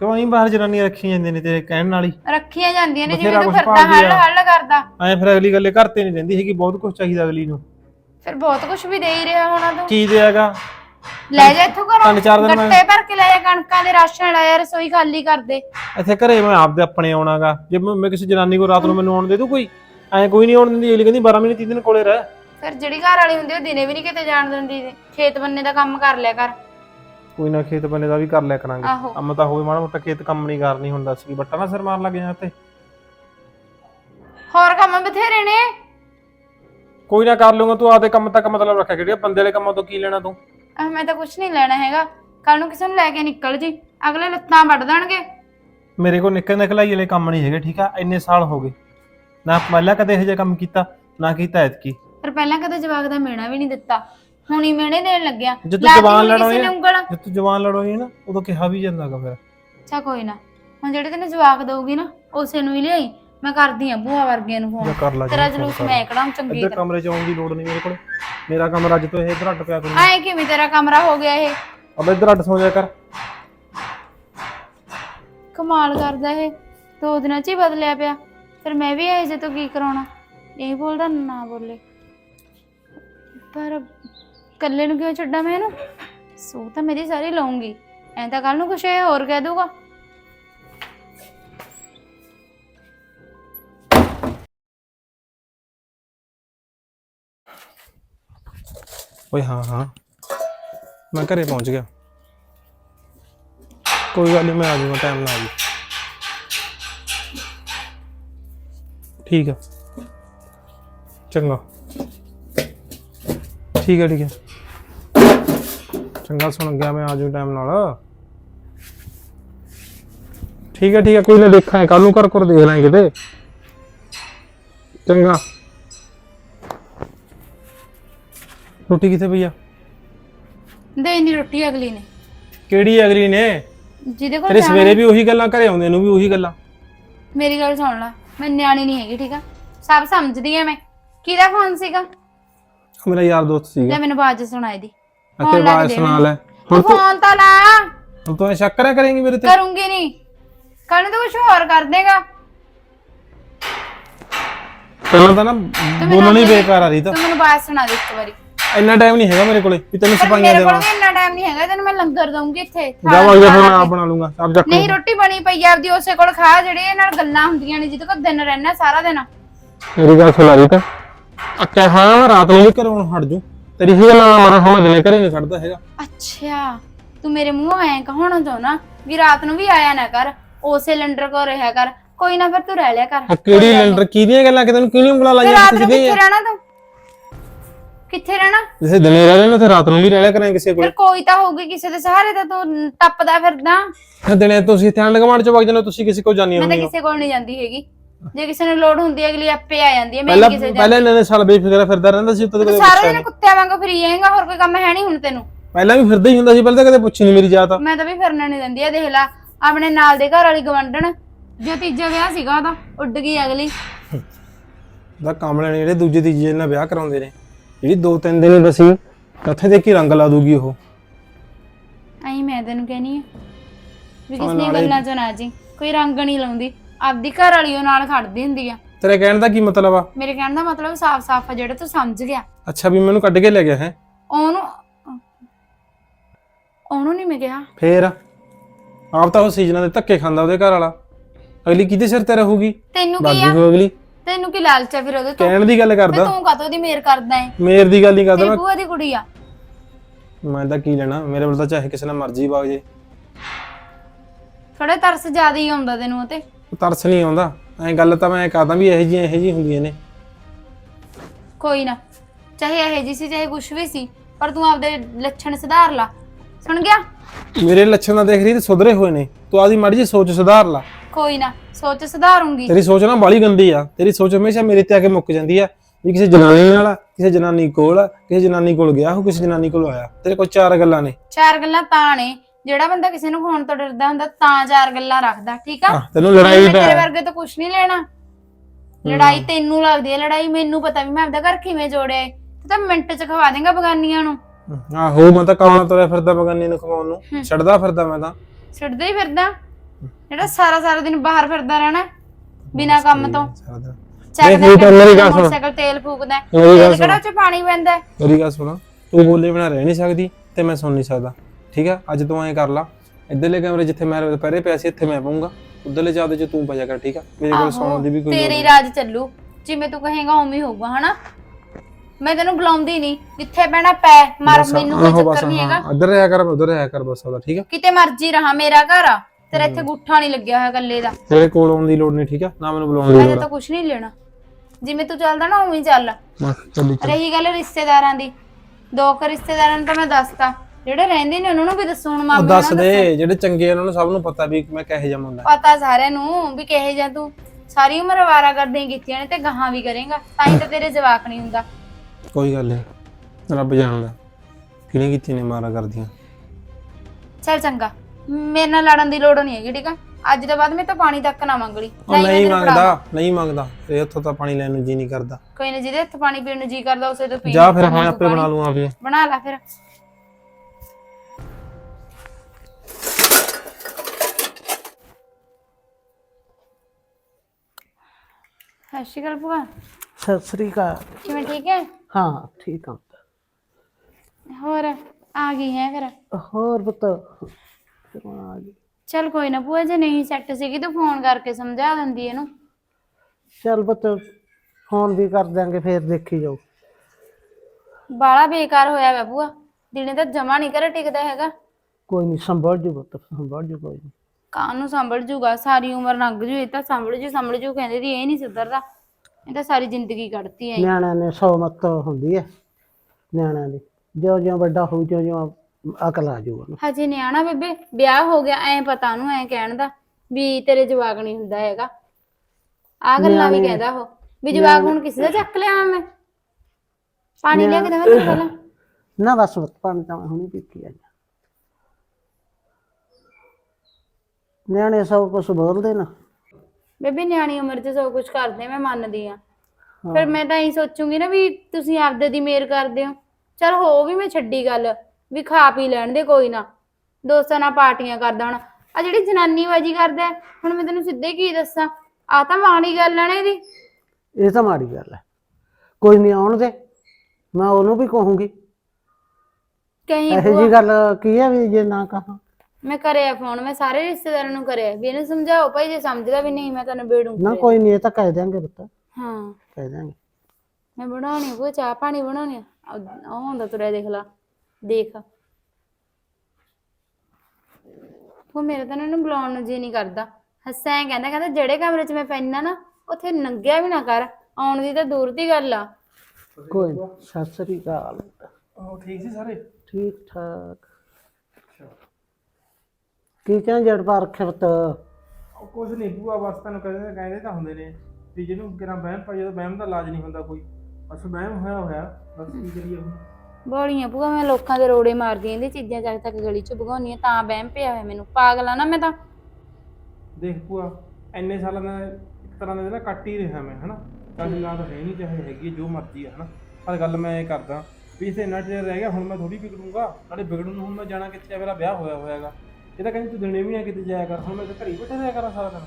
ਕਿਉਂ ਹੀ ਬਾਹਰ ਜਨਾਨੀਆਂ ਰੱਖੀਆਂ ਜਾਂਦੀਆਂ ਨੇ ਤੇਰੇ ਕਹਿਣ ਨਾਲ ਹੀ? ਰੱਖੀਆਂ ਜਾਂਦੀਆਂ ਨੇ ਜਿਵੇਂ ਬਥੇਰਾ ਤੂੰ ਕੁਛ ਫਿਰਦਾ ਭਾਲਦੀ ਹੱਲ ਆ। ਹੱਲ ਕਰਦਾ। ਐਂ ਫਿਰ ਅਗਲੀ ਗੱਲੇ ਘਰ ਤੇ ਨਹੀਂ ਰਹਿੰਦੀ ਹੈਗੀ ਬਹੁਤ ਕੁਝ ਚਾਹੀਦਾ ਅਗਲੀ ਨੂੰ। ਫਿਰ ਬਹੁਤ ਕੁਝ ਵੀ ਦੇ ਹੀ ਰਿਹਾ ਹੋਣਾ ਤੂੰ। ਕੀ ਦੇਗਾ ਲੈ ਜਾ ਇੱਥੋਂ ਘਰੋਂ ਤਿੰਨ ਚਾਰ ਦਿਨ ਮੈਂ- ਗੱਟੇ ਭਰ ਕੇ ਲੈ ਜਾ ਕਣਕਾਂ ਦੇ ਰਾਸ਼ਨ ਲੈ ਜਾ ਰਸੋਈ ਖਾਲੀ ਕਰ ਦੇ। ਇੱਥੇ ਘਰੇ ਮੈਂ ਆਪਦੇ ਆਪਣੇ ਆਉਣਾਗਾ। ਜੇ ਮੈਂ ਮੈਂ ਕਿਸੇ ਜਨਾਨੀ ਕੋ ਰਾਤ ਨੂੰ ਮੈਨੂੰ ਆਉਣ ਦੇ ਦੂ ਕੋਈ ਐਂ ਕੋਈ ਨਹੀਂ ਆਉਣ ਦਿੰਦੀ ਅਗਲੀ ਕਹਿੰਦੀ 12 ਮਹੀਨੇ 30 ਦਿਨ ਕੋਲੇ ਰਹਿ। ਫਿਰ ਜਿਹੜੀ ਘਰ ਵਾਲੀ ਹੁੰਦੀ ਉਹ ਦਿਨੇ ਵੀ ਨਹੀਂ ਕਿਤੇ ਜਾਣ ਦਿੰਦੀ। ਖੇਤ ਬੰਨੇ ਦਾ ਕੰਮ ਕਰ ਲਿਆ ਕਰ। ਕੋਈ ਨਾ ਖੇਤ ਬੰਨੇ ਦਾ ਵੀ ਕਰ ਲਿਆ ਕਰਾਂਗੇ। ਆਹੋ। ਤਾਂ ਹੋਵੇ ਮਾੜਾ ਮੋਟਾ ਖੇਤ ਕੰਮ ਨਹੀਂ ਕਰਨੀ ਹੁੰਦਾ ਸੀ ਬੱਟਾ ਨਾ ਸਿਰ ਮਾਰ ਲੱਗ ਜਾਂ ਤੇ ਹੋਰ ਕੰਮ ਬਥੇਰੇ ਨੇ। ਕੋਈ ਨਾ ਕਰ ਲੂੰਗਾ ਤੂੰ ਆਪਦੇ ਕੰਮ ਤੱਕ ਮਤਲਬ ਰੱਖਿਆ ਕਿਹੜੇ ਬੰਦੇ ਵਾਲੇ ਕੰਮਾਂ ਤੋਂ ਕੀ ਲੈਣਾ ਤੂੰ? ਆਹ ਮੈਂ ਤਾਂ ਕੁਝ ਨਹੀਂ ਲੈਣਾ ਹੈਗਾ। ਕੱਲ ਨੂੰ ਕਿਸੇ ਨੂੰ ਲੈ ਕੇ ਨਿਕਲ ਜੀ ਅਗਲੇ ਲੱਤਾਂ ਵੱਢ ਦੇਣਗੇ। ਮੇਰੇ ਕੋਲ ਨਿਕਲ ਨਿਕਲਾਈ ਵਾਲੇ ਕੰਮ ਨਹੀਂ ਹੈਗੇ ਠੀਕ ਆ? ਇੰਨੇ ਸਾਲ ਹੋ ਗਏ। ਨਾ ਪਹਿਲਾਂ ਕਦੇ ਇਹੋ ਜਿਹਾ ਕੰਮ ਕੀਤਾ ਨਾ ਕੀਤਾ ਐਤਕੀ। ਪਰ ਪਹਿਲਾਂ ਕਦੇ ਜਵਾਕ ਦਾ ਮੇਣਾ ਵੀ ਨਹੀਂ ਦਿੱਤਾ। ਹੁਣ ਹੀ ਮੇਣੇ ਦੇਣ ਲੱਗਿਆ। ਜਦੋਂ ਲਾ ਦਿੱਤੀ ਜਵਾਨ ਹੁਣ ਕਿਸੇ ਨੇ ਉਂਗਲ। ਤੂੰ ਜਵਾਨ ਲੜੋਈ ਨਾ ਉਦੋਂ ਕਿਹਾ ਵੀ ਜਾਂਦਾਗਾ ਫਿਰ। ਚਾ ਕੋਈ ਨਾ। ਹੁਣ ਜਿਹੜੇ ਤੈਨੂੰ ਜਵਾਕ ਦਊਗੀ ਨਾ ਉਸੇ ਨੂੰ ਹੀ ਲਿਆਈ। ਮੈਂ ਕਰਦੀ ਆ ਬੂਆ ਵਰਗਿਆਂ ਨੂੰ ਜਾਂ ਫੋਨ ਕਰ ਲਾ ਤੇਰਾ ਜੀ, ਜਲੂਸ। ਮੈਂ ਕਢਾਉਂ ਚੰਗੀ ਇੱਧਰ ਤਰ੍ਹਾਂ। ਕਮਰੇ ਚ ਆਉਣ ਦੀ ਲੋੜ ਨਹੀਂ ਮੇਰੇ ਕੋਲ। ਮੇਰਾ ਕਮਰਾ ਅੱਜ ਤੋਂ ਇਹ ਇੱਧਰ ਅੱਟ ਪਿਆ ਕਰੂ ਆਏ ਕਿਵੇਂ ਤੇਰਾ ਕਮਰਾ ਹੋ ਗਿਆ ਇਹ? ਅਬ ਇੱਧਰ ਅੱਟ ਸੌ ਜਾ ਕਰ। ਕਮਾਲ ਕਰਦਾ ਇਹ। ਦੋ ਦਿਨਾਂ ਚ ਹੀ ਬਦਲਿਆ ਪਿਆ। ਫਿਰ ਮੈਂ ਵੀ ਇਹ ਜੇ ਤੋਂ ਕੀ ਕਰਾਉਣਾ? ਇਹ ਬੋਲਦਾ ਨਾ ਬੋਲੇ। ਪਰ ਇਕੱਲੇ ਨੂੰ ਕਿਉਂ ਛੱਡਾਂ ਮੈਂ ਇਹਨੂੰ? ਸੂ ਤਾਂ ਮੇਰੀ ਸਾਰੀ ਲਾਉਂਗੀ। ਐਂ ਤਾਂ ਕੱਲ ਨੂੰ ਕੁਛ ਇਹ ਹੋਰ ਕਹਿ ਦੂਗਾ ਓਏ ਹਾਂ ਹਾਂ। ਮੈਂ ਘਰੇ ਪਹੁੰਚ ਗਿਆ। ਕੋਈ ਗੱਲ ਨਹੀਂ ਮੈਂ ਆ ਜਾਊਗਾ ਟਾਈਮ ਨਾਲ ਆ ਠੀਕ ਆ। ਚੰਗਾ। ਠੀਕ ਹੈ ਠੀਕ ਹੈ ਚੰਗਾ ਸੁਣ ਗਿਆ ਮੈਂ ਆਜੂ ਟਾਈਮ ਨਾਲ। ਠੀਕ ਹੈ ਠੀਕ ਹੈ ਕੋਈ ਨਾ ਦੇਖਾਂ ਕੱਲ ਨੂੰ ਕਰ ਕਰ ਦੇਖ ਲਾਂਗੇ ਕਿਤੇ। ਚੰਗਾ। ਰੋਟੀ ਕਿੱਥੇ ਪਈ ਆ? ਦੇ ਨਹੀਂ ਰੋਟੀ ਅਗਲੀ ਨੇ। ਕਿਹੜੀ ਅਗਲੀ ਨੇ? ਜਿਹਦੇ ਕੋਲ ਤੇਰੇ ਸਵੇਰੇ ਵੀ ਉਹੀ ਗੱਲਾਂ ਘਰੇ ਆਉਂਦੇ ਨੂੰ ਵੀ ਉਹੀ ਗੱਲਾਂ। ਮੇਰੀ ਗੱਲ ਸੁਣ ਲੈ ਮੈਂ ਨਿਆਣੀ ਨਹੀਂ ਹੈਗੀ ਠੀਕ ਆ? ਸਭ ਸਮਝਦੀ ਆ ਮੈਂ। ਕਿਹਦਾ ਫੋਨ ਸੀਗਾ? ਮੇਰਾ ਯਾਰ ਦੋਸਤ ਸੀਗਾ। ਲੈ ਮੈਨੂੰ ਬਾਜ ਸੁਣਾਈ ਦੀ ਅਤੇ ਆਵਾਜ਼ ਸੁਣਾ ਲੈ। ਹੁਣ ਤੂੰ ਫੋਨ ਤਾਂ ਲਾ। ਹੁਣ ਤੂੰ ਐਂ ਸ਼ੱਕ ਕਰਿਆ ਕਰੇਂਗੀ ਮੇਰੇ ਤੇ? ਕਰੂੰਗੀ ਨਹੀਂ ਕੱਲ ਨੂੰ ਕੁਝ ਹੋਰ ਕਰ ਦੇਗਾ। ਪਹਿਲਾਂ ਤਾਂ ਨਾ ਬੋਲਣਾ ਬੇਕਾਰ ਆ ਰਹੀ ਤਾਂ। ਤੂੰ ਮੈਨੂੰ ਬਾਜ ਸੁਣਾ ਦੇ ਇੱਕ ਵਾਰੀ। ਇੰਨਾ ਟਾਈਮ ਨਹੀਂ ਹੈਗਾ ਮੇਰੇ ਕੋਲੇ ਵੀ ਤੈਨੂੰ ਪਰ ਸਫਾਈਆਂ ਮੇਰੇ ਕੋਲ ਦੇਵਾਂ। ਵੀ ਇੰਨਾ ਟਾਈਮ ਨਹੀਂ ਹੈਗਾ ਤੈਨੂੰ ਮੈਂ ਲੰਗਰ ਦਊਂਗੀ ਇੱਥੇ। ਜਾ ਵਗ ਜਾ ਫਿਰ ਮੈਂ ਆਪ ਬਣਾ ਲੂੰਗਾ ਆਪ ਜਾ ਨਹੀਂ ਰੋਟੀ ਬਣੀ ਪਈ ਆ ਆਪਦੀ ਉਸੇ ਕੋਲ ਖਾ ਜਿਹੜੇ ਇਹ ਨਾਲ ਗੱਲਾਂ ਹੁੰਦੀਆਂ ਨੇ ਜਿਹਦੇ ਕੋਲ ਦਿਨ ਰਹਿਣਾ ਸਾਰਾ ਦਿਨ। ਮੇਰੀ ਗੱਲ ਸੁਣਾ ਰਹੀ ਤਾਂ ਅੱਛਾ ਹਾਂ ਰਾਤ ਨੂੰ ਵੀ ਘਰੋਂ ਹਟ ਜੂ। ਤੇਰੀ ਹੀ ਗੱਲਾਂ ਮਾਰਾ ਹੁਣ ਦਿਨੇ ਘਰੇ ਨਹੀਂ ਖੜਦਾ ਹੈਗਾ। ਅੱਛਾ ਤੂੰ ਮੇਰੇ ਮੂੰਹੋਂ ਐਂ ਕਹਾਉਣਾ ਚਾਹੁੰਦਾ ਵੀ ਰਾਤ ਨੂੰ ਵੀ ਆਇਆ ਨਾ ਕਰ ਉਸੇ ਸਿਲੰਡਰ ਕੋ ਰਿਹਾ ਕਰ ਕੋਈ ਨਾ ਫਿਰ ਤੂੰ ਰਹਿ ਲਿਆ ਕਰ। ਆ ਕਿਹੜੀ ਲੈਂਡਰ ਕਿਹਦੀਆਂ ਗੱਲਾਂ ਕਿ ਤੈਨੂੰ ਕਿਹਨੂੰ ਉਂਗਲਾਂ ਤੇ ਲਾਈਆਂ ਰਾਤ ਨੂੰ ਕਿੱਥੇ ਰਹਿਣਾ ਤੂੰ? ਕਿੱਥੇ ਰਹਿਣਾ? ਜਿਸੇ ਦਿਨੇ ਰਹਿ ਲੈਣਾ ਤੇ ਰਾਤ ਨੂੰ ਵੀ ਰਹਿ ਲਿਆ ਕਰਾਂ ਕਿਸੇ ਫਿਰ ਕੋਲ ਕੋਈ ਤਾਂ ਹੋਊਗੀ ਕਿਸੇ ਦੇ ਸਹਾਰੇ ਤਾਂ ਤੂੰ ਟੱਪਦਾ ਫਿਰਦਾ। ਫਿਰ ਦਿਨੇ ਤੁਸੀਂ ਧਿਆਨ ਲਗਵਾਉਣ ਚ ਵਗ ਜਾਂਦੇ ਹੋ, ਤੁਸੀਂ ਕਿਸੇ ਕੋਲ ਜਾਣੀ ਮੈਂ ਤਾਂ ਹੁੰਦੀ ਹੋ। ਕਿਸੇ ਕੋਲ ਨਹੀਂ ਜਾਂਦੀ ਹੈਗੀ। ਜੇ ਕਿਸੇ ਨੂੰ ਲੋੜ ਹੁੰਦੀ ਹੈ ਅਗਲੀ ਆਪੇ ਆ ਜਾਂਦੀ ਹੈ ਮੈਂ ਪਹਿਲਾਂ ਕਿਸੇ ਦੇ ਪਹਿਲਾਂ ਇਹਨਾਂ ਨੇ ਸਾਲ ਬੇਫਿਕਰਾ ਫਿਰਦਾ ਰਹਿੰਦਾ ਸੀ ਉੱਤੇ ਤੂੰ ਕਦੇ ਸਾਰਾ ਦਿਨ ਕੁੱਤਿਆਂ ਵਾਂਗ ਫਿਰੀ ਜਾਏਗਾ ਹੋਰ ਕੋਈ ਕੰਮ ਹੈ ਨਹੀਂ ਹੁਣ ਤੈਨੂੰ। ਪਹਿਲਾਂ ਵੀ ਫਿਰਦਾ ਹੀ ਹੁੰਦਾ ਸੀ ਪਹਿਲਾਂ ਤਾਂ ਕਦੇ ਪੁੱਛੀ ਨਹੀਂ ਮੇਰੀ ਜਾਤ। ਮੈਂ ਤਾਂ ਵੀ ਫਿਰਨਾ ਨਹੀਂ ਦਿੰਦੀ ਆ ਦੇਖ ਲੈ ਆਪਣੇ ਨਾਲ ਦੇ ਘਰ ਵਾਲੀ ਗਵੰਡਣ ਜੋ ਤੀਜਾ ਵਿਆਹ ਸੀਗਾ ਉਹਦਾ ਉੱਡ ਗਈ ਅਗਲੀ। ਦਾ ਕਾਮਲੇ ਨੇ ਜਿਹੜੇ ਦੂਜੇ ਤੀਜੇ ਨਾਲ ਵਿਆਹ ਕਰਾਉਂਦੇ ਨੇ ਜਿਹੜੀ ਦੋ ਤਿੰਨ ਦਿਨ ਬਸੀ ਉੱਥੇ ਦੇ ਕੀ ਰੰਗ ਲਾ ਦੂਗੀ ਉਹ। ਐਂ ਮੈਂ ਤੈਨੂੰ ਕਹਿਨੀ ਆ ਵੀ ਕਿਸ ਨੇ ਗੱਲਾਂ ਚੋਂ ਨਾ ਜੀ ਕੋਈ ਰੰਗ ਨਹੀਂ ਲਾਉਂਦੀ। ਆਪਦੀ ਘਰ ਵਾਲੀ ਉਹ ਨਾਲ ਖੜਦੀ ਹੁੰਦੀ ਆ। ਤੇਰੇ ਕਹਿਣ ਦਾ ਕੀ ਮਤਲਬ ਆ? ਮੇਰੇ ਕਹਿਣ ਦਾ ਮਤਲਬ ਸਾਫ਼-ਸਾਫ਼ ਆ ਜਿਹੜਾ ਤੂੰ ਸਮਝ ਗਿਆ। ਅੱਛਾ ਵੀ ਮੈਨੂੰ ਕੱਢ ਕੇ ਲੈ ਗਿਆ ਹੈ? ਉਹਨੂੰ ਉਹਨੂੰ ਨਹੀਂ ਮੈਂ ਕਿਹਾ। ਫੇਰ? ਆਪ ਤਾਂ ਉਹ ਸੀਜ਼ਨਾਂ ਦੇ ਧੱਕੇ ਖਾਂਦਾ ਉਹਦੇ ਘਰ ਵਾਲਾ ਅਗਲੀ ਕਿਹਦੇ ਸਿਰ ਤੇ ਰਹੂਗੀ? ਤੈਨੂੰ ਕੀ ਬਾਗੀ ਆ? ਕੋ ਅਗਲੀ। ਤੈਨੂੰ ਕੀ ਲਾਲਚ ਆ ਫਿਰ ਉਹਦੇ ਤੋਂ? ਕਹਿਣ ਦੀ ਗੱਲ ਤੇ ਕਰਦਾ। ਤੂੰ ਕਾਤੋਂ ਦੀ ਮੇਰ ਕਰਦਾ ਏ? ਮੇਰ ਦੀ ਗੱਲ ਨਹੀਂ ਕਰਦਾ ਤੇਰੀ ਮੈਂ। ਭੂਆ ਦੀ ਕੁੜੀ ਆ। ਮੈਂ ਤਾਂ ਕੀ ਲੈਣਾ? ਮੇਰੇ ਵੱਲ ਤਾਂ ਚਾਹੇ ਕਿਸੇ ਨਾਲ ਮਰਜ਼ੀ ਵਗ ਜੇ। ਥੋੜਾ ਤਰਸ ਜ਼ਿਆਦਾ ਹੀ ਆਉਂਦਾ ਤੈਨੂੰ ਉਹ ਤੇ। ਤਰਸ ਨਹੀਂ ਆਉਂਦਾ। ਐਂ ਗੱਲ ਤਾਂ ਮੈਂ ਕਹਦਾ ਵੀ ਇਹੋ ਜਿਹੀਆਂ ਇਹੋ ਜਿਹੀਆਂ ਹੁੰਦੀਆਂ ਨੇ। ਕੋਈ ਨਾ ਚਾਹੇ ਇਹ ਜੀ ਸੀ ਚਾਹੇ ਕੁਛ ਵੀ ਸੀ ਪਰ ਤੂੰ ਆਪਦੇ ਲੱਛਣ ਸੁਧਾਰ ਲਾ। ਸੁਣ ਗਿਆ? ਮੇਰੇ ਲੱਛਣ ਨਾਲ ਦੇਖ ਰਹੀ ਤੇ ਸੁਧਰੇ ਹੋਏ ਨੇ। ਤੂੰ ਆਦੀ ਮਾੜੀ ਜੀ ਸੋਚ ਸੁਧਾਰ ਲਾ। ਕੋਈ ਨਾ ਸੋਚ ਸੁਧਾਰੂੰਗੀ। ਤੇਰੀ ਸੋਚ ਨਾ ਬਾਲੀ ਗੰਦੀ ਆ। ਤੇਰੀ ਸੋਚ ਹਮੇਸ਼ਾ ਮੇਰੇ ਤੇ ਆ ਕੇ ਮੁੱਕ ਜਾਂਦੀ ਆ। ਵੀ ਕਿਸੇ ਜਨਾਨੀ ਨਾਲ ਆ, ਕਿਸੇ ਜਨਾਨੀ ਕੋਲ ਆ, ਕਿਸੇ ਜਨਾਨੀ ਕੋਲ ਗਿਆ ਉਹ ਕਿਸੇ ਜਨਾਨੀ ਕੋਲ ਆਇਆ। ਤੇਰੇ ਕੋਲ ਚਾਰ ਗੱਲਾਂ ਨੇ। ਚਾਰ ਗੱਲਾਂ ਤਾਂ ਨੇ। ਜਿਹੜਾ ਬੰਦਾ ਕਿਸੇ ਨੂੰ ਖੋਣ ਤੋਂ ਡਰਦਾ ਹੁੰਦਾ ਤਾਂ ਚਾਰ ਗੱਲਾਂ ਰੱਖਦਾ ਠੀਕ ਆ? ਤੈਨੂੰ ਲੜਾਈ ਮੈਂ ਦਾ ਤੇਰੇ ਵਰਗੇ ਤਾਂ ਕੁਛ ਨਹੀਂ ਲੈਣਾ ਲੜਾਈ ਤੈਨੂੰ ਲੱਗਦੀ ਹੈ ਲੜਾਈ ਮੈਨੂੰ ਪਤਾ ਵੀ ਮੈਂ ਆਪਦਾ ਘਰ ਕਿਵੇਂ ਜੋੜਿਆ ਤੂੰ ਤਾਂ ਮਿੰਟ ਚ ਖਵਾ ਦੇਂਗਾ ਬਗਾਨੀਆਂ ਨੂੰ। ਆਹੋ ਮੈਂ ਤਾਂ ਕੌਣਾ ਤੁਰਿਆ ਫਿਰਦਾ ਬਗਾਨੀ ਨੂੰ ਖਵਾਉਣ ਨੂੰ ਛੱਡਦਾ ਫਿਰਦਾ ਮੈਂ ਤਾਂ। ਛੱਡਦਾ ਹੀ ਫਿਰਦਾ। ਜਿਹੜਾ ਸਾਰਾ ਸਾਰਾ ਦਿਨ ਬਾਹਰ ਫਿਰਦਾ ਰਹਿਣਾ ਬਿਨਾ ਕੰਮ ਤੋਂ। ਸਾਰਾ ਦਿਨ। ਚੱਕਦਾ ਨਹੀਂ, ਤਾਂ ਮੇਰੀ ਗੱਲ ਸੁਣ। ਮੋਟਰਸਾਈਕਲ ਤੇਲ ਫੂਕਦਾ ਹੈ। ਮੇਰੀ ਗੱਲ ਤੇਲ ਕਿਹੜਾ ਚ ਪਾਣੀ ਪੈਂਦਾ ਹੈ? ਮੇਰੀ ਗੱਲ ਸੁਣ। ਤੂੰ ਬੋਲੇ ਬਿਨਾ ਰਹਿ ਨਹੀਂ ਸਕਦੀ ਤੇ ਮੈਂ ਸੁਣ ਨਹੀਂ ਸਕਦਾ। ਠੀਕ ਆ? ਅੱਜ ਤੂੰ ਐਂ ਕਰ ਲਾ। ਇੱਧਰਲੇ ਕਮਰੇ ਜਿੱਥੇ ਮੈਂ ਦੁਪਹਿਰੇ ਪਿਆ ਸੀ ਇੱਥੇ ਮੈਂ ਪਾਉਂਗਾ ਉਧਰਲੇ ਚਾਹਦੇ ਚ ਤੂੰ ਪਾ ਜਾ ਕਰ ਠੀਕ ਆ? ਮੇਰੇ ਕੋਲ ਸੌਣ ਦੀ ਵੀ ਕੋਈ ਤੇਰੇ ਹੀ ਰਾਜ ਚੱਲੂ। ਜਿਵੇਂ ਤੂੰ ਕਹੇਗਾ ਉਵੇਂ ਹੀ ਹੋਊਗਾ ਹਨਾ? ਮੈਂ ਤੈਨੂੰ ਬੁਲਾਉਂਦੀ ਨਹੀਂ। ਜਿੱਥੇ ਪੈਣਾ ਪੈ ਮਰ ਮੈਨੂੰ ਕੋਈ ਚੱਕਰ ਨਹੀਂ ਹੈਗਾ। ਹਾਂ ਇੱਧਰ ਰਿਹਾ ਕਰ ਉਧਰ ਰਿਹਾ ਕਰ ਬਸ ਉਹਦਾ ਠੀਕ ਆ? ਕਿਤੇ ਮਰਜ਼ੀ ਰਹਾ ਮੇਰਾ ਘਰ। ਆ ਤੇਰਾ ਇੱਥੇ ਗੁੱਠਾ ਨਹੀਂ ਲੱਗਿਆ ਹੋਇਆ ਇਕੱਲੇ ਦਾ। ਤੇਰੇ ਕੋਲ ਆਉਣ ਦੀ ਲੋੜ ਨਹੀਂ ਠੀਕ ਆ? ਨਾ ਮੈਨੂੰ ਬੁਲਾਉਣ ਦੀ ਮੈਂ ਲੋੜ ਆ। ਤਾਂ ਕੁਝ ਨਹੀਂ ਲੈਣਾ। ਜਿਵੇਂ ਤੂੰ ਚੱਲਦਾ ਨਾ ਉਵੇਂ ਹੀ ਚੱਲ। ਰਹੀ ਗੱਲ ਰਿਸ਼ਤੇਦਾਰਾਂ ਦੀ। ਦੋ ਕੁ ਰਿਸ਼ਤੇਦਾਰਾਂ ਨੂੰ ਤਾਂ ਮੈਂ ਦੱਸਤਾ। ਜਿਹੜੇ ਰਹਿੰਦੇ ਨੇ ਉਹਨਾਂ ਨੂੰ ਵੀ ਦੱਸੂ ਹੁਣ ਉਹ ਮਾਮੇ ਦੱਸ। ਦੇ ਜਿਹੜੇ ਚੰਗੇ ਉਹਨਾਂ ਨੂੰ ਸਭ ਨੂੰ ਪਤਾ ਵੀ ਮੈਂ ਕਿਹੋ ਜਿਹਾ ਮੁੰਡਾ। ਪਤਾ ਸਾਰਿਆਂ ਨੂੰ ਵੀ ਕਿਹੇ ਜਾਂ ਤੂੰ। ਸਾਰੀ ਉਮਰ ਵਾਰਾ ਕਰਦੀਆਂ ਕੀਤੀਆਂ ਨੇ ਤੇ ਗਾਹਾਂ ਵੀ ਕਰੇਗਾ ਤਾਂ ਹੀ ਤਾਂ ਤੇਰੇ ਜਵਾਕ ਨਹੀਂ ਹੁੰਦਾ। ਕੋਈ ਗੱਲ ਨਹੀਂ ਰੱਬ ਜਾਣਦਾ। ਕਿਹਨੇ ਕੀਤੀ ਨੇ ਮਾਰਾ ਕਰਦੀਆਂ? ਚੱਲ ਚੰਗਾ ਮੇਰੇ ਨਾਲ ਲੜਨ ਦੀ ਲੋੜ ਨਹੀਂ ਹੈਗੀ ਠੀਕ ਆ? ਅੱਜ ਤੋਂ ਬਾਅਦ ਮੈਂ ਤਾਂ ਪਾਣੀ ਤੱਕ ਨਾ ਮੰਗ ਲਈ। ਉਹ ਨਹੀਂ ਮੰਗਦਾ ਨਹੀਂ ਮੰਗਦਾ। ਤੇ ਉੱਥੋਂ ਤਾਂ ਪਾਣੀ ਲੈਣ ਨੂੰ ਜੀ ਨਹੀਂ ਕਰਦਾ। ਕੋਈ ਨਾ ਜਿਹਦੇ ਹੱਥ ਪਾਣੀ ਪੀਣ ਨੂੰ ਜੀ ਕਰਦਾ ਉਸੇ ਤੋਂ ਪੀ ਜਾ ਫਿਰ ਮੈਂ ਆਪੇ ਬਣਾ ਲੂੰ ਆਪੇ ਬਣਾ ਲੈ ਫਿਰ। ਸਤਿ ਸ਼੍ਰੀ ਅਕਾਲ ਭੂਆ। ਸਤਿ ਸ੍ਰੀ ਅਕਾਲ। ਕਿਵੇਂ ਠੀਕ ਹੈ? ਹਾਂ ਠੀਕ ਹਾਂ। ਹੋਰ ਆ ਗਈ ਹੈ ਫਿਰ। ਹੋਰ ਪੁੱਤ ਕਿਵੇਂ ਆ ਗਈ। ਚਲ ਕੋਈ ਨਾ ਭੂਆ ਜੇ ਨਹੀਂ ਸੈੱਟ ਸੀਗੀ ਤਾਂ ਫੋਨ ਕਰਕੇ ਸਮਝਾ ਦਿੰਦੀ ਇਹਨੂੰ। ਚੱਲ ਪੁੱਤ ਫੋਨ ਵੀ ਕਰ ਦਿਆਂਗੇ ਫੇਰ ਦੇਖੀ ਜਾਓ ਬਾਲਾ ਬੇਕਾਰ ਹੋਇਆ ਵਾ ਭੂਆ। ਦਿਨੇ ਤਾਂ ਜਮਾ ਨਹੀਂ ਕਰ ਟਿਕਦਾ ਹੈਗਾ। ਕੋਈ ਨਹੀਂ ਸੰਭਲ ਜੂ ਪੁੱਤ ਸੰਭਲ ਜੂ ਕੋਈ ਨਹੀਂ ਕਾਂ ਨੂੰ ਸੰਭਲ ਜੂਗਾ ਸਾਰੀ ਉਮਰ ਲੰਘ ਜੂ ਇਹ ਤਾਂ ਸੰਭਲ ਜੂ ਸੰਭਲ ਜੂ ਕਹਿੰਦੇ ਦੀ ਇਹ ਨਹੀਂ ਸੁਧਰਦਾ। ਇਹ ਤਾਂ ਸਾਰੀ ਜ਼ਿੰਦਗੀ ਕੱਢਤੀ ਐ। ਨਿਆਣਿਆਂ ਨੇ ਸੌ ਮੱਤ ਹੁੰਦੀ ਹੈ ਨਿਆਣਿਆਂ ਦੀ। ਜਿਉਂ ਜਿਉਂ ਵੱਡਾ ਹੋਊ ਜਿਉਂ ਜਿਉਂ ਅਕਲ ਆ ਜਾਊ ਉਹਨੂੰ। ਹਜੇ ਨਿਆਣਾ ਬੇਬੇ ਵਿਆਹ ਹੋ ਗਿਆ ਐ ਪਤਾ ਉਹਨੂੰ ਐ ਕਹਿਣ ਦਾ ਵੀ ਤੇਰੇ ਜਵਾਕ ਨਹੀਂ ਹੁੰਦਾ ਹੈਗਾ। ਆ ਗੱਲਾਂ ਵੀ ਕਹਿੰਦਾ ਉਹ ਵੀ ਜਵਾਕ ਹੁਣ ਕਿਸੇ ਦਾ ਚੱਕ ਲਿਆ ਮੈਂ? ਪਾਣੀ ਲਿਆ ਕੇ ਦੇਵਾਂ ਤੈਨੂੰ ਪਹਿਲਾਂ? ਨਾ ਬਸ ਪਾਣੀ ਤਾਂ ਮੈਂ ਹੁਣੀ ਪੀਤੀ ਆ। ਨਿਆਣੇ ਸਭ ਕੁਝ ਬੋਲਦੇ ਨਾ। ਬੇਬੇ ਨਿਆਣੀ ਉਮਰ 'ਚ ਸਭ ਕੁਝ ਕਰਦੇ ਮੈਂ ਮੰਨਦੀ ਆ ਫਿਰ ਮੈਂ ਤਾਂ ਇਹੀ ਸੋਚੂਗੀ ਨਾ ਵੀ ਤੁਸੀਂ ਆਪਦੇ ਦੀ ਮੇਰ ਕਰਦੇ ਹੋ। ਚਲ ਹੋ ਵੀ ਮੈਂ ਛੱਡੀ ਗੱਲ ਵੀ ਖਾ ਪੀ ਲੈਣ ਦੇ ਕੋਈ ਨਾ। ਦੋਸਤਾਂ ਨਾਲ ਪਾਰਟੀਆਂ ਕਰਦਾ ਹੁਣ ਆ ਜਿਹੜੀ ਜਨਾਨੀ ਬਾਜੀ ਕਰਦਾ ਹੈ, ਹੁਣ ਮੈਂ ਤੈਨੂੰ ਸਿੱਧੇ ਕੀ ਦੱਸਾਂ? ਆ ਤਾਂ ਮਾੜੀ ਗੱਲ ਆ ਨਾ ਇਹਦੀ। ਇਹ ਤਾਂ ਮਾੜੀ ਗੱਲ ਹੈ ਕੋਈ ਨਹੀਂ ਆਉਣ ਦੇ ਮੈਂ ਉਹਨੂੰ ਵੀ ਕਹੂੰਗੀ। ਕਹੀਂ ਇਹੋ ਜੀ ਗੱਲ ਕੀ ਹੈ ਵੀ ਜੇ ਨਾ ਕਹਾਂ? ਮੈਂ ਕਰਿਆ ਫੋਨ ਮੈਂ ਸਾਰੇ ਰਿਸ਼ਤੇਦਾਰਾਂ ਨੂੰ ਕਰਿਆ। ਵੀ ਇਹਨੂੰ ਸਮਝਾਓ ਭਾਈ ਜੇ ਸਮਝਦਾ ਵੀ ਨਹੀਂ ਮੈਂ ਤੈਨੂੰ ਬੇੜੂੰਗੀ ਨਾ ਕੋਈ ਨਹੀਂ ਇਹ ਤਾਂ ਕਹਿ ਦਿਆਂਗੇ ਪੁੱਤ। ਹਾਂ। ਕਹਿ ਦਿਆਂਗੇ। ਮੈਂ ਬਣਾਉਣੀ ਕੋਈ ਚਾਹ ਪਾਣੀ ਬਣਾਉਣੀ ਆ? ਉਹ ਉਹ ਹੁੰਦਾ ਤੁਰਿਆ ਦੇਖ ਲਾ ਦੇਖ। ਉਹ ਮੇਰੇ ਤਾਂ ਇਹਨੂੰ ਬੁਲਾਉਣ ਨੂੰ ਜੀ ਨਹੀਂ ਕਰਦਾ। ਹੱਸਿਆ ਕਹਿੰਦਾ ਕਹਿੰਦਾ ਜਿਹੜੇ ਕਮਰੇ 'ਚ ਮੈਂ ਪੈਣਾ ਨਾ ਉੱਥੇ ਨੰਗਿਆ ਵੀ ਨਾ ਕਰ। ਆਉਣ ਦੀ ਤਾਂ ਦੂਰ ਦੀ ਗੱਲ ਆ। ਕੋਈ ਨੀ, ਸਤਿ ਸ੍ਰੀ ਅਕਾਲ। ਉਹ ਠੀਕ ਸੀ ਸਾਰੇ? ਠੀਕ ਠਾਕ ਕੀ ਚਾਂ ਜੜ ਪਾ ਰੱਖਿਆ ਪੁੱਤ ਉਹ ਕੁਝ ਨਹੀਂ ਭੂਆ ਬਸ ਤੈਨੂੰ ਕਹਿੰਦੇ ਕਹਿੰਦੇ ਤਾਂ ਹੁੰਦੇ ਨੇ ਵੀ ਜਿਹਨੂੰ ਕਿਰਾਂ ਵਹਿਮ ਪਾ ਜਦੋਂ ਵਹਿਮ ਦਾ ਇਲਾਜ ਨਹੀਂ ਹੁੰਦਾ ਕੋਈ। ਬਸ ਵਹਿਮ ਹੋਇਆ ਹੋਇਆ ਬਸ ਕੀ ਕਰੀਏ ਹੁਣ। ਬੋਲੀਆਂ ਭੂਆ ਮੈਂ ਲੋਕਾਂ ਦੇ ਰੋੜੇ ਮਾਰਦੀ ਇਹਦੀ ਚੀਜ਼ਾਂ ਚੱਕ ਚੱਕ ਗਲੀ 'ਚ ਭਗਾਉਣੀ ਆ ਤਾਂ ਵਹਿਮ ਪਿਆ ਹੋਇਆ ਮੈਨੂੰ। ਪਾਗਲ ਆ ਨਾ ਮੈਂ ਤਾਂ। ਦੇਖ ਭੂਆ ਇੰਨੇ ਸਾਲਾਂ ਦਾ ਇੱਕ ਤਰ੍ਹਾਂ ਦਾ ਨਾ ਕੱਟ ਹੀ ਰਿਹਾ ਮੈਂ ਹਨਾ? ਚੱਲ ਨਾ ਤਾਂ ਹੈ ਨਹੀਂ ਚਾਹੇ ਹੈਗੀ ਹੈ, ਜੋ ਮਰਜ਼ੀ ਹੈ ਹਨਾ? ਪਰ ਗੱਲ ਮੈਂ ਇਹ ਕਰਦਾ ਵੀ ਇਸੇ ਇੰਨਾ ਚਿਰ ਰਹਿ ਗਿਆ ਹੁਣ ਮੈਂ ਥੋੜੀ ਵਿਗੜੂੰਗਾ। ਨਾਲੇ ਵਿਗੜਨ ਨੂੰ ਹੁਣ ਮੈਂ ਜਾਣਾ ਕਿੱਥੇ ਆ ਮੇਰਾ ਵਿਆਹ ਹੋਇਆ ਹੋਇਆਗਾ ਇਹ ਤਾਂ ਕਹਿੰਦੀ ਤੂੰ ਦਿਨੇ ਵੀ ਨਾ ਕਿਤੇ ਜਾਇਆ ਕਰ ਹੁਣ ਮੈਂ ਤਾਂ ਘਰੇ ਹੀ ਬੈਠਾ ਰਿਹਾ ਕਰਾਂ ਸਾਰਾ ਦਿਨ।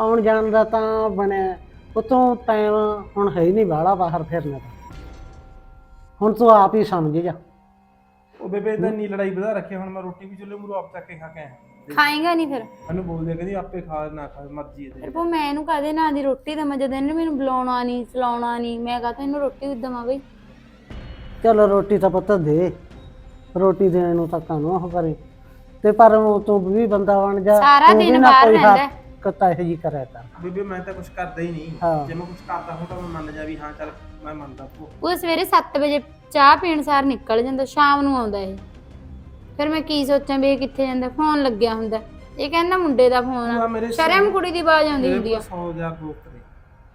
ਆਉਣ ਜਾਣ ਦਾ ਤਾਂ ਬਣਿਆ ਉਤੋਂ ਟਾਈਮ ਹੁਣ ਹੈ ਹੀ ਨਹੀਂ ਬਾਹਲਾ ਬਾਹਰ ਫਿਰਨੇ ਦਾ। ਹੁਣ ਤੂੰ ਆਪ ਹੀ ਸਮਝ ਜਾ। ਉਹ ਬੇਬੇ ਤਾਂ ਇੰਨੀ ਲੜਾਈ ਵਧਾ ਰੱਖੀ ਹੁਣ ਮੈਂ ਰੋਟੀ ਵੀ ਚੁੱਲ੍ਹੇ ਮੂਰੋਂ ਆਪ ਚੱਕ ਕੇ ਖਾ ਕੇ ਆਇਆ। ਖਾਏਗਾ ਨਹੀਂ ਫਿਰ? ਮੈਨੂੰ ਬੋਲਦੇ ਆ, ਕਹਿੰਦੀ ਆਪੇ ਖਾ ਨਾ ਖਾ ਮਰਜ਼ੀ ਹੈ ਫਿਰ ਤੇਰੀ ਭੂ ਮੈਂ ਇਹਨੂੰ ਕਦੇ ਨਾ ਦੀ ਰੋਟੀ ਦਵਾਂ ਜਦੋਂ ਇਹਨੇ ਮੈਨੂੰ ਬੁਲਾਉਣਾ ਨਹੀਂ ਚਲਾਉਣਾ ਨਹੀਂ ਮੈਂ ਕਹਤਾ ਇਹਨੂੰ ਰੋਟੀ ਦਵਾਂ ਬਈ? ਚਲੋ ਰੋਟੀ ਤਾਂ ਪੁੱਤ ਦੇ ਰੋਟੀ ਦੇਣ ਨੂੰ ਤਾਂ ਕਾਨੂੰ ਉਹ ਕਰੇ? ਤੇ ਪਰ ਉਹ ਤੂੰ ਵੀ ਬੰਦਾ ਬਣ ਜਾ ਸਾਰਾ ਤੂੰ ਵੀ ਦਿਨ ਨਾ ਬਾਹਰ ਕੋਈ ਰਹਿੰਦਾ। ਹੱਥ ਕਤਾ ਇਹੋ ਜੀ ਕਰਿਆ ਕਰ। ਬੇਬੇ ਮੈਂ ਤਾਂ ਕੁਝ ਕਰਦਾ ਹੀ ਨਹੀਂ। ਹਾਂ। ਜੇ ਮੈਂ ਕੁਝ ਕਰਦਾ ਹਾਂ ਤਾਂ ਮੈਂ ਮੰਨ ਜਾ ਵੀ ਹਾਂ ਚੱਲ ਮੈਂ ਮੰਨਦਾ ਭੂਆ। ਉਹ ਸਵੇਰੇ 7 ਵਜੇ ਚਾਹ ਪੀਣ ਸਾਰ ਨਿਕਲ ਜਾਂਦਾ ਸ਼ਾਮ ਨੂੰ ਆਉਂਦਾ ਇਹ। ਫਿਰ ਮੈਂ ਕੀ ਸੋਚਾਂ ਵੀ ਇਹ ਕਿੱਥੇ ਜਾਂਦਾ ਫੋਨ ਲੱਗਿਆ ਹੁੰਦਾ। ਇਹ ਕਹਿੰਦਾ ਮੁੰਡੇ ਦਾ ਫੋਨ ਆ। ਮੇਰੇ ਸ਼ਰਮ ਕੁੜੀ ਦੀ ਆਵਾਜ਼ ਆਉਂਦੀ ਹੁੰਦੀ ਆ। ਕੋਲ 100 ਹਜ਼ਾਰ ਦੋਸਤ ਨੇ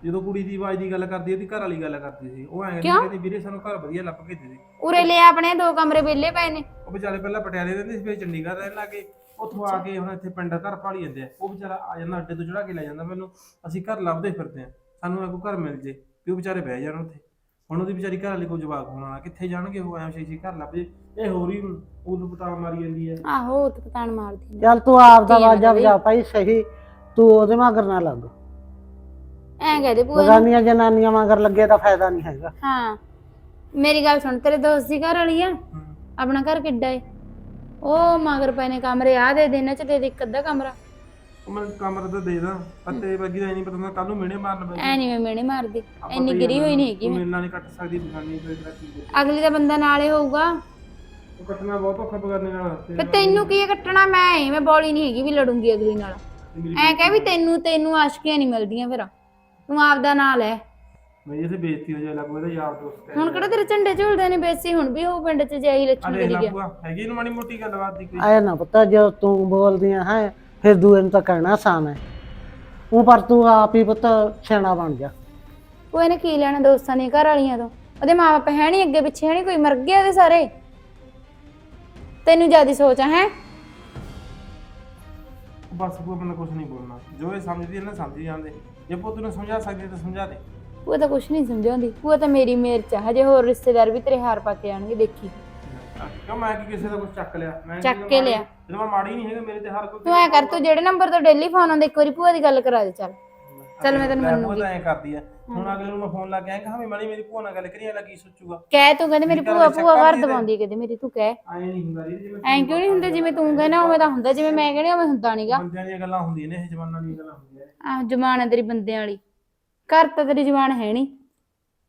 ਜਦੋਂ ਕੁੜੀ ਦੀ ਆਵਾਜ਼ ਦੀ ਗੱਲ ਕਰਦੀ ਉਹਦੀ ਘਰ ਵਾਲੀ ਗੱਲ ਕਰਦੀ ਸੀ। ਉਹ ਐਂ ਕਿਉਂ? ਕਹਿੰਦੀ ਵੀਰੇ ਸਾਨੂੰ ਘਰ ਵਧੀਆ ਲੱਭ ਕੇ ਦੇ ਦੇ। ਉਰੇ ਲਿਆ ਆਪਣੇ ਦੋ ਕਮਰੇ ਵਿਹਲੇ ਪਏ ਨੇ। ਉਹ ਵਿਚਾਰੇ ਪਹਿਲਾਂ ਪਟਿਆਲੇ ਰਹਿੰਦੇ ਸੀ ਫਿਰ ਚੰਡੀਗੜ੍ਹ ਰਹਿਣ ਲੱਗੇ ਉੱਥੋਂ ਆ ਕੇ ਹੁਣ ਇੱਥੇ ਪਿੰਡ ਘਰ ਭਾਲੀ ਜਾਂਦੇ ਆ। ਉਹ ਵਿਚਾਰਾ ਆ ਜਾਂਦਾ ਅੱਡੇ ਤੋਂ ਚੜਾ ਕੇ ਲੈ ਜਾਂਦਾ ਮੈਨੂੰ। ਅਸੀਂ ਘਰ ਲੱਭਦੇ ਫਿਰਦੇ ਆ। ਸਾਨੂੰ ਨਾ ਕੋਈ ਘਰ ਮਿਲ ਜੇ ਵੀ ਉਹ ਵਿਚਾਰੇ ਬਹਿ ਜਾਣ ਉੱਥੇ। ਹੁਣ ਉਹਦੀ ਵਿਚਾਰੀ ਘਰ ਵਾਲੀ ਕੋਈ ਜਵਾਬ ਹੋਣਾ ਨਾ ਕਿੱਥੇ ਜਾਣਗੇ ਉਹ? ਐਂ ਛੇ ਘਰ ਲੱਭ ਜੇ। ਇਹ ਹੋਰ ਹੀ ਉਲੂ ਪਟਾ ਮਾਰੀ ਜਾਂਦੀ ਹੈ। ਆਹੋ ਉਹ ਤਾਂ ਪਤਾਣ ਮਾਰਦੀ ਚੱਲ ਤੂੰ ਆਪ ਦਾ ਆ ਵਾਜਾ? ਵਜਾ ਭਾਈ ਸਹੀ। ਤੂੰ ਉਹਦੇ ਮਗਰ ਨਾ ਲੱਗ। ਐਂ ਕਹਦੇ ਭੂਆ ਨੂੰ। ਬਗਾਨੀਆਂ ਜਨਾਨੀਆਂ ਮਗਰ ਲੱਗੇ ਤਾਂ ਫਾਇਦਾ ਨਹੀਂ ਹੈਗਾ। ਹਾਂ। ਮੇਰੀ ਗੱਲ ਸੁਣ ਤੇਰੇ ਦੋਸਤ ਦੀ ਘਰ ਵਾਲੀ ਆ। ਆਪਣਾ ਘਰ ਕਿੱਡਾ ਏ? ਉਹ ਮਗਰ ਪਏ ਨੇ ਕਮਰੇ ਆ ਦੇ ਦੇ ਇਹਨਾਂ ਚ ਦੇ ਦੇ ਇੱਕ ਅੱਧਾ ਕਮਰਾ। ਉਹ ਮੈਂ ਕਮਰਾ ਤਾਂ ਦੇ ਦਾਂ ਪਰ ਤੇਰੇ ਵਰਗੀ ਦਾ ਨਹੀਂ ਪਤਾ ਮੈਂ ਕੱਲ ਨੂੰ ਮਿਹਣੇ ਮਾਰਨ ਬੈ ਐ ਨਹੀਂ ਮੈਂ ਮਿਹਣੇ ਮਾਰਦੀ ਇੰਨੀ ਗਿਰੀ ਹੋਈ ਨਹੀਂ ਹੈਗੀ ਤੂੰ ਮੈਂ। ਮੇਰੇ ਨਾਲ ਨਹੀਂ ਕੱਟ ਸਕਦੀ ਬਗਾਨੀ ਤੋਂ ਇਤਨਾ ਕੀ ਦੇ ਅਗਲੀ ਦਾ ਬੰਦਾ ਨਾਲੇ ਹੋਊਗਾ। ਉਹ ਕੱਟਣਾ ਬਹੁਤ ਔਖਾ ਬਗਾਨੇ ਨਾਲ ਤੇ ਤੈਨੂੰ ਕੀ ਹੈ ਕੱਟਣਾ? ਮੈਂ ਏ, ਮੈਂ ਬੋਲੀ ਨਹੀਂ ਹੈਗੀ ਵੀ ਲੜੂੰਗੀ ਅਗਲੀ ਨਾਲ। ਐ ਕਹਿ ਵੀ ਤੈਨੂੰ ਤੈਨੂੰ ਆਸ਼ਕੀਆਂ ਨਹੀਂ ਮਿਲਦੀਆਂ ਫਿਰ। ਤੂੰ ਆਪਦਾ ਨਾਂ ਲੈ ਮੈਂ ਇਥੇ ਬੇਇੱਜ਼ਤੀ ਹੋ ਜਾਏ ਲੱਗ ਯਾਰ ਦੋਸਤ ਹੈ ਹੁਣ ਕਿਹੜਾ ਤੇਰੇ ਝੰਡੇ ਝੁਲਦੇ ਨੇ ਬੇਸੀ ਹੁਣ ਵੀ ਉਹ ਪਿੰਡ ਚ ਜਾਈ ਲੱਛਣ ਕਰੀ ਗਿਆ। ਹੈਗੀ ਇਹਨੂੰ ਮਾੜੀ ਮੋਟੀ ਗੱਲਬਾਤ ਦੀ ਕੋਈ? ਐ ਨਾ ਪਤਾ ਜੋ ਤੂੰ ਬੋਲਦੀਆਂ ਹੈ ਫਿਰ ਦੂਏ ਨੂੰ ਤਾਂ ਕਹਿਣਾ ਆਸਾਨ ਹੈ ਉਹ ਪਰ ਤੂੰ ਆਪ ਹੀ ਪੁੱਤ ਸਿਆਣਾ ਬਣ ਜਾ। ਉਹ ਇਹਨੇ ਕੀ ਲੈਣਾ ਦੋਸਤਾਂ ਦੀਆਂ ਘਰ ਵਾਲੀਆਂ ਤੋਂ? ਉਹਦੇ ਮਾਪੇ ਹੈ ਨਹੀਂ ਅੱਗੇ ਪਿੱਛੇ ਹੈ ਨਹੀਂ ਕੋਈ? ਮਰ ਗਿਆ ਉਹਦੇ ਸਾਰੇ। ਤੈਨੂੰ ਜਿਆਦੀ ਸੋਚ ਆ ਹੈ? ਬਸ ਉਹ ਬੰਦਾ ਕੁਝ ਨਹੀਂ ਬੋਲਣਾ। ਜੋ ਇਹ ਸਮਝਦੀ ਹੈ ਨਾ ਸਮਝੀ ਜਾਂਦੇ। ਜੇ ਪੁੱਤ ਨੂੰ ਸਮਝਾ ਸਕਦੀ ਤਾਂ ਸਮਝਾ ਦੇ। ਉਹ ਤਾਂ ਕੁਛ ਨਹੀਂ ਸਮਝਾਉਂਦੀ। ਉਹ ਤਾਂ ਮੇਰੀ ਮੇਰ ਚ ਆ, ਹਜੇ ਹੋਰ ਰਿਸ਼ਤੇਦਾਰ ਵੀ ਤੇਰੇ ਹਾਰ ਪਾ ਕੇ ਆਣਗੇ ਦੇਖੀ। ਕਿਉਂ ਮੈਂ ਕੀ ਕਿਸੇ ਦਾ ਕੁਝ ਚੱਕ ਲਿਆ? ਮੈਂ ਚੱਕ ਜਦੋਂ ਕੇ ਮਾੜੀ- ਲਿਆ। ਜਦੋਂ ਮੈਂ ਮਾੜੀ ਨਹੀਂ ਹੈਗਾ ਮੇਰੇ ਤੇ ਹਰ ਕੋਈ ਤੂੰ ਐ ਕਰ ਤੂੰ ਜਿਹੜੇ ਨੰਬਰ ਤੋਂ ਡੇਲੀ ਫੋਨ ਆਉਂਦਾ ਇੱਕ ਵਾਰੀ ਭੂਆ ਦੀ ਗੱਲ ਕਰਾ ਦੇ ਚੱਲ। ਚੱਲ ਮੈਂ ਤੈਨੂੰ ਲੈ, ਉਹ ਮੰਨੂਗੀ। ਤਾਂ ਐਂ ਕਰਦੀ ਆ। ਹੁਣ ਅਗਲੇ ਨੂੰ ਮੈਂ ਫੋਨ ਲਾ ਕੇ ਆਇਆ ਕਿ ਹਾਂ ਵੀ ਮਾੜੀ ਮੇਰੀ ਭੂਆ ਨਾਲ ਗੱਲ ਕਰੀ ਅਗਲਾ ਕੀ ਸੋਚੂਗਾ? ਕਹਿ ਤੂੰ ਕਹਿੰਦੇ ਮੇਰੀ ਭੂਆ ਭੂਆ ਵਰ। ਦਵਾਉਂਦੀ ਕਿਤੇ ਮੇਰੀ ਤੂੰ ਕਹਿ। ਐਂ ਨਹੀਂ ਹੁੰਦਾ ਜੀ ਜਿਵੇਂ ਐਂ ਕਿਉਂ ਨਹੀਂ ਹੁੰਦਾ ਜਿਵੇਂ ਤੂੰ ਕਹਿੰਦਾ ਉਵੇਂ ਤਾਂ ਹੁੰਦਾ ਜਿਵੇਂ ਮੈਂ ਕਹਿੰਦੀ ਉਵੇਂ ਹੁੰਦਾ ਨਹੀਂਗਾ ਬੰਦਿਆਂ ਦੀਆਂ ਗੱਲਾਂ ਹੁੰਦੀਆਂ ਨੇ ਇਹ ਜ਼ਮਾਨਾ ਦੀਆਂ ਗੱਲਾਂ ਹੁੰਦੀਆਂ ਨੇ। ਆਹ ਜਮਾਨ ਹੈ ਤੇਰੀ ਬੰਦਿਆਂ ਵਾਲੀ। ਘਰ ਤਾਂ ਤੇਰੀ ਜਵਾਨ ਹੈ ਨਹੀਂ।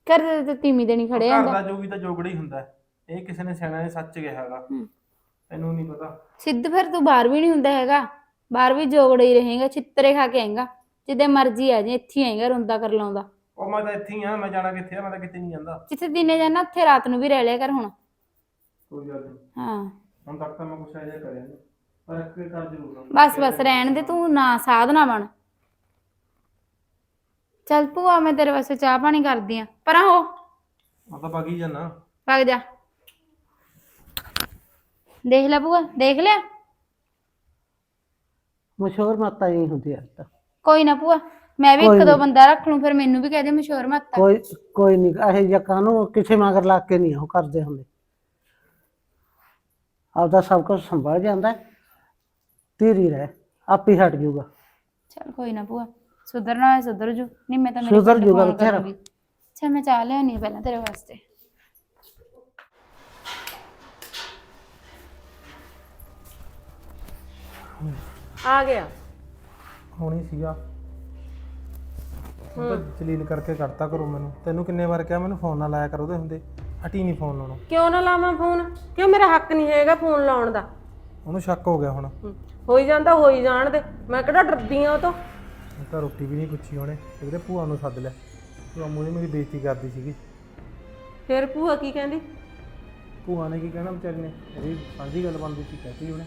ਘਰ ਤੇ ਤੇ ਤੀਮੀ ਦੇ ਨਹੀਂ ਖੜੇ ਘਰ ਦਾ ਜੋ ਵੀ ਤਾਂ ਜੋਗੜਾ ਹੀ। ਹੁੰਦਾ। ਇਹ ਕਿਸੇ ਨੇ ਸਿਆਣਾ ਨੇ ਸੱਚ ਕਿਹਾ ਹੈਗਾ। ਤੈਨੂੰ ਨਹੀਂ ਪਤਾ। ਸਿੱਧ ਫਿਰ ਤੂੰ ਬਾਹਰ ਵੀ ਨਹੀਂ ਹੁੰਦਾ ਹੈਗਾ। ਬਾਹਰ ਵੀ ਜੋਗੜਾ ਹੀ ਰਹੇਗਾ ਛਿੱਤਰੇ ਖਾ ਕੇ ਆਏਗਾ। ਜਿੱਦੇ ਮਰਜ਼ੀ ਆ ਜੇ ਇੱਥੇ ਆਏਗਾ ਰੋਂਦਾ ਕਰ ਲਾਉਂਦਾ। ਉਹ ਮੈਂ ਤਾਂ ਇੱਥੇ ਹੀ ਆ ਮੈਂ ਜਾਣਾ ਕਿੱਥੇ ਆ ਮੈਂ ਤਾਂ ਕਿਤੇ ਨਹੀਂ ਜਾਂਦਾ। ਜਿੱਥੇ ਦਿਨੇ ਜਾਣਾ ਉੱਥੇ ਰਾਤ ਨੂੰ ਵੀ ਰਹਿ ਲਿਆ ਕਰ ਹੁਣ। ਕੋਈ ਗੱਲ ਨਹੀਂ। ਹਾਂ। ਹੁਣ ਤੱਕ ਤਾਂ ਮੈਂ ਕੁਛ ਐਜਾ ਕਰਿਆ ਨਹੀਂ ਪਰ ਇੱਕ ਕਰ ਜ਼ਰੂਰ ਬਸ ਬਸ ਰਹਿਣ ਦੇ ਤੂੰ ਨਾ ਸਾਧ ਨਾ ਬਣ। ਚੱਲ ਭੂਆ ਮੈਂ ਤੇਰੇ ਵਾਸਤੇ ਚਾਹ ਪਾਣੀ ਕਰਦੀ ਆ। ਪਰਾਂ ਹੋ। ਮੈਂ ਤਾਂ ਬਾਗੀ ਜਾਣਾ ਵਗ ਜਾ। ਦੇਖ ਲੈ ਭੂਆ ਦੇਖ ਲਿਆ? ਮਸ਼ਹੂਰ ਮਾਤਾ ਹੀ ਹੁੰਦੀ ਹੈ ਤਾਂ। ਕੋਈ ਨਾ ਭੂਆ। ਮੈਂ ਵੀ ਕੋਈ ਇੱਕ ਦੋ ਨੀ। ਬੰਦਾ ਰੱਖ ਲੂੰ ਫਿਰ ਮੈਨੂੰ ਵੀ ਕਹਿ ਦੇ ਮਸ਼ਹੂਰ ਮੱਤਾ ਕੋਈ ਕੋਈ ਨਹੀਂ ਇਹ ਜਿਹਾ ਕਾਨੂੰ ਕਿਸੇ ਮਗਰ ਲੱਗ ਕੇ ਨਹੀਂ ਉਹ ਕਰਦੇ ਹੁੰਦੇ। ਆਪਦਾ ਸਭ ਕੁਝ ਸੰਭਲ ਜਾਂਦਾ ਹੈ। ਧੀਰੀ ਰਹਿ ਆਪੇ ਹਟ ਜਾਊਗਾ। ਚੱਲ ਕੋਈ ਨਾ ਭੂਆ ਸੁਧਰਨਾ ਹੈ ਸੁਧਰ ਜੂ ਨਹੀਂ ਮੈਂ ਤਾਂ ਮੇਰੇ ਸੁਧਰ ਜੂਗਾ ਬਥੇਰਾ। ਚੱਲ ਮੈਂ ਚਾਹ ਲਿਆਉਣੀ ਆ ਪਹਿਲਾਂ ਤੇਰੇ ਵਾਸਤੇ। ਆ ਗਿਆ। ਹੋਣੀ ਸੀਗਾ। ਉਹ ਤਾਂ ਜਲੀਲ ਕਰਕੇ ਕੱਢਤਾ ਕਰੋ ਮੈਨੂੰ। ਤੈਨੂੰ ਕਿੰਨੇ ਵਾਰ ਕਿਹਾ ਮੈਨੂੰ ਫੋਨ ਨਾ ਲਾਇਆ ਕਰ ਉਹਦੇ ਹੁੰਦੇ। ਹਟੀ ਨਹੀਂ ਫੋਨ ਲਾਉਣੋਂ ਕਿਉਂ ਨਾ ਲਾਵਾਂ ਫੋਨ? ਕਿਉਂ ਮੇਰਾ ਹੱਕ ਨਹੀਂ ਹੈਗਾ ਫੋਨ ਲਾਉਣ ਦਾ? ਉਹਨੂੰ ਸ਼ੱਕ ਹੋ ਗਿਆ ਹੁਣ। ਹੋਈ ਜਾਂਦਾ ਹੋਈ ਜਾਣ ਦੇ। ਮੈਂ ਕਿਹੜਾ ਡਰਦੀ ਆ ਉਹ ਤੋਂ? ਤਾਂ ਰੋਟੀ ਵੀ ਨਹੀਂ ਪੁੱਛੀ ਉਹਨੇ। ਇਹਦੇ ਭੂਆ ਨੂੰ ਸੱਦ ਲਿਆ। ਭੂਆ ਮੂਹਰੇ ਮੇਰੀ ਬੇਇੱਜ਼ਤੀ ਕਰਦੀ ਸੀਗੀ। ਫਿਰ ਭੂਆ ਕੀ ਕਹਿੰਦੀ? ਭੂਆ ਨੇ ਕੀ ਕਹਿਣਾ ਵਿਚਾਰੀ ਨੇ? ਇਹਦੀ ਸਾਂਝੀ ਗੱਲ ਬਣਦੀ ਸੀ ਕਹਤੀ ਉਹਨੇ।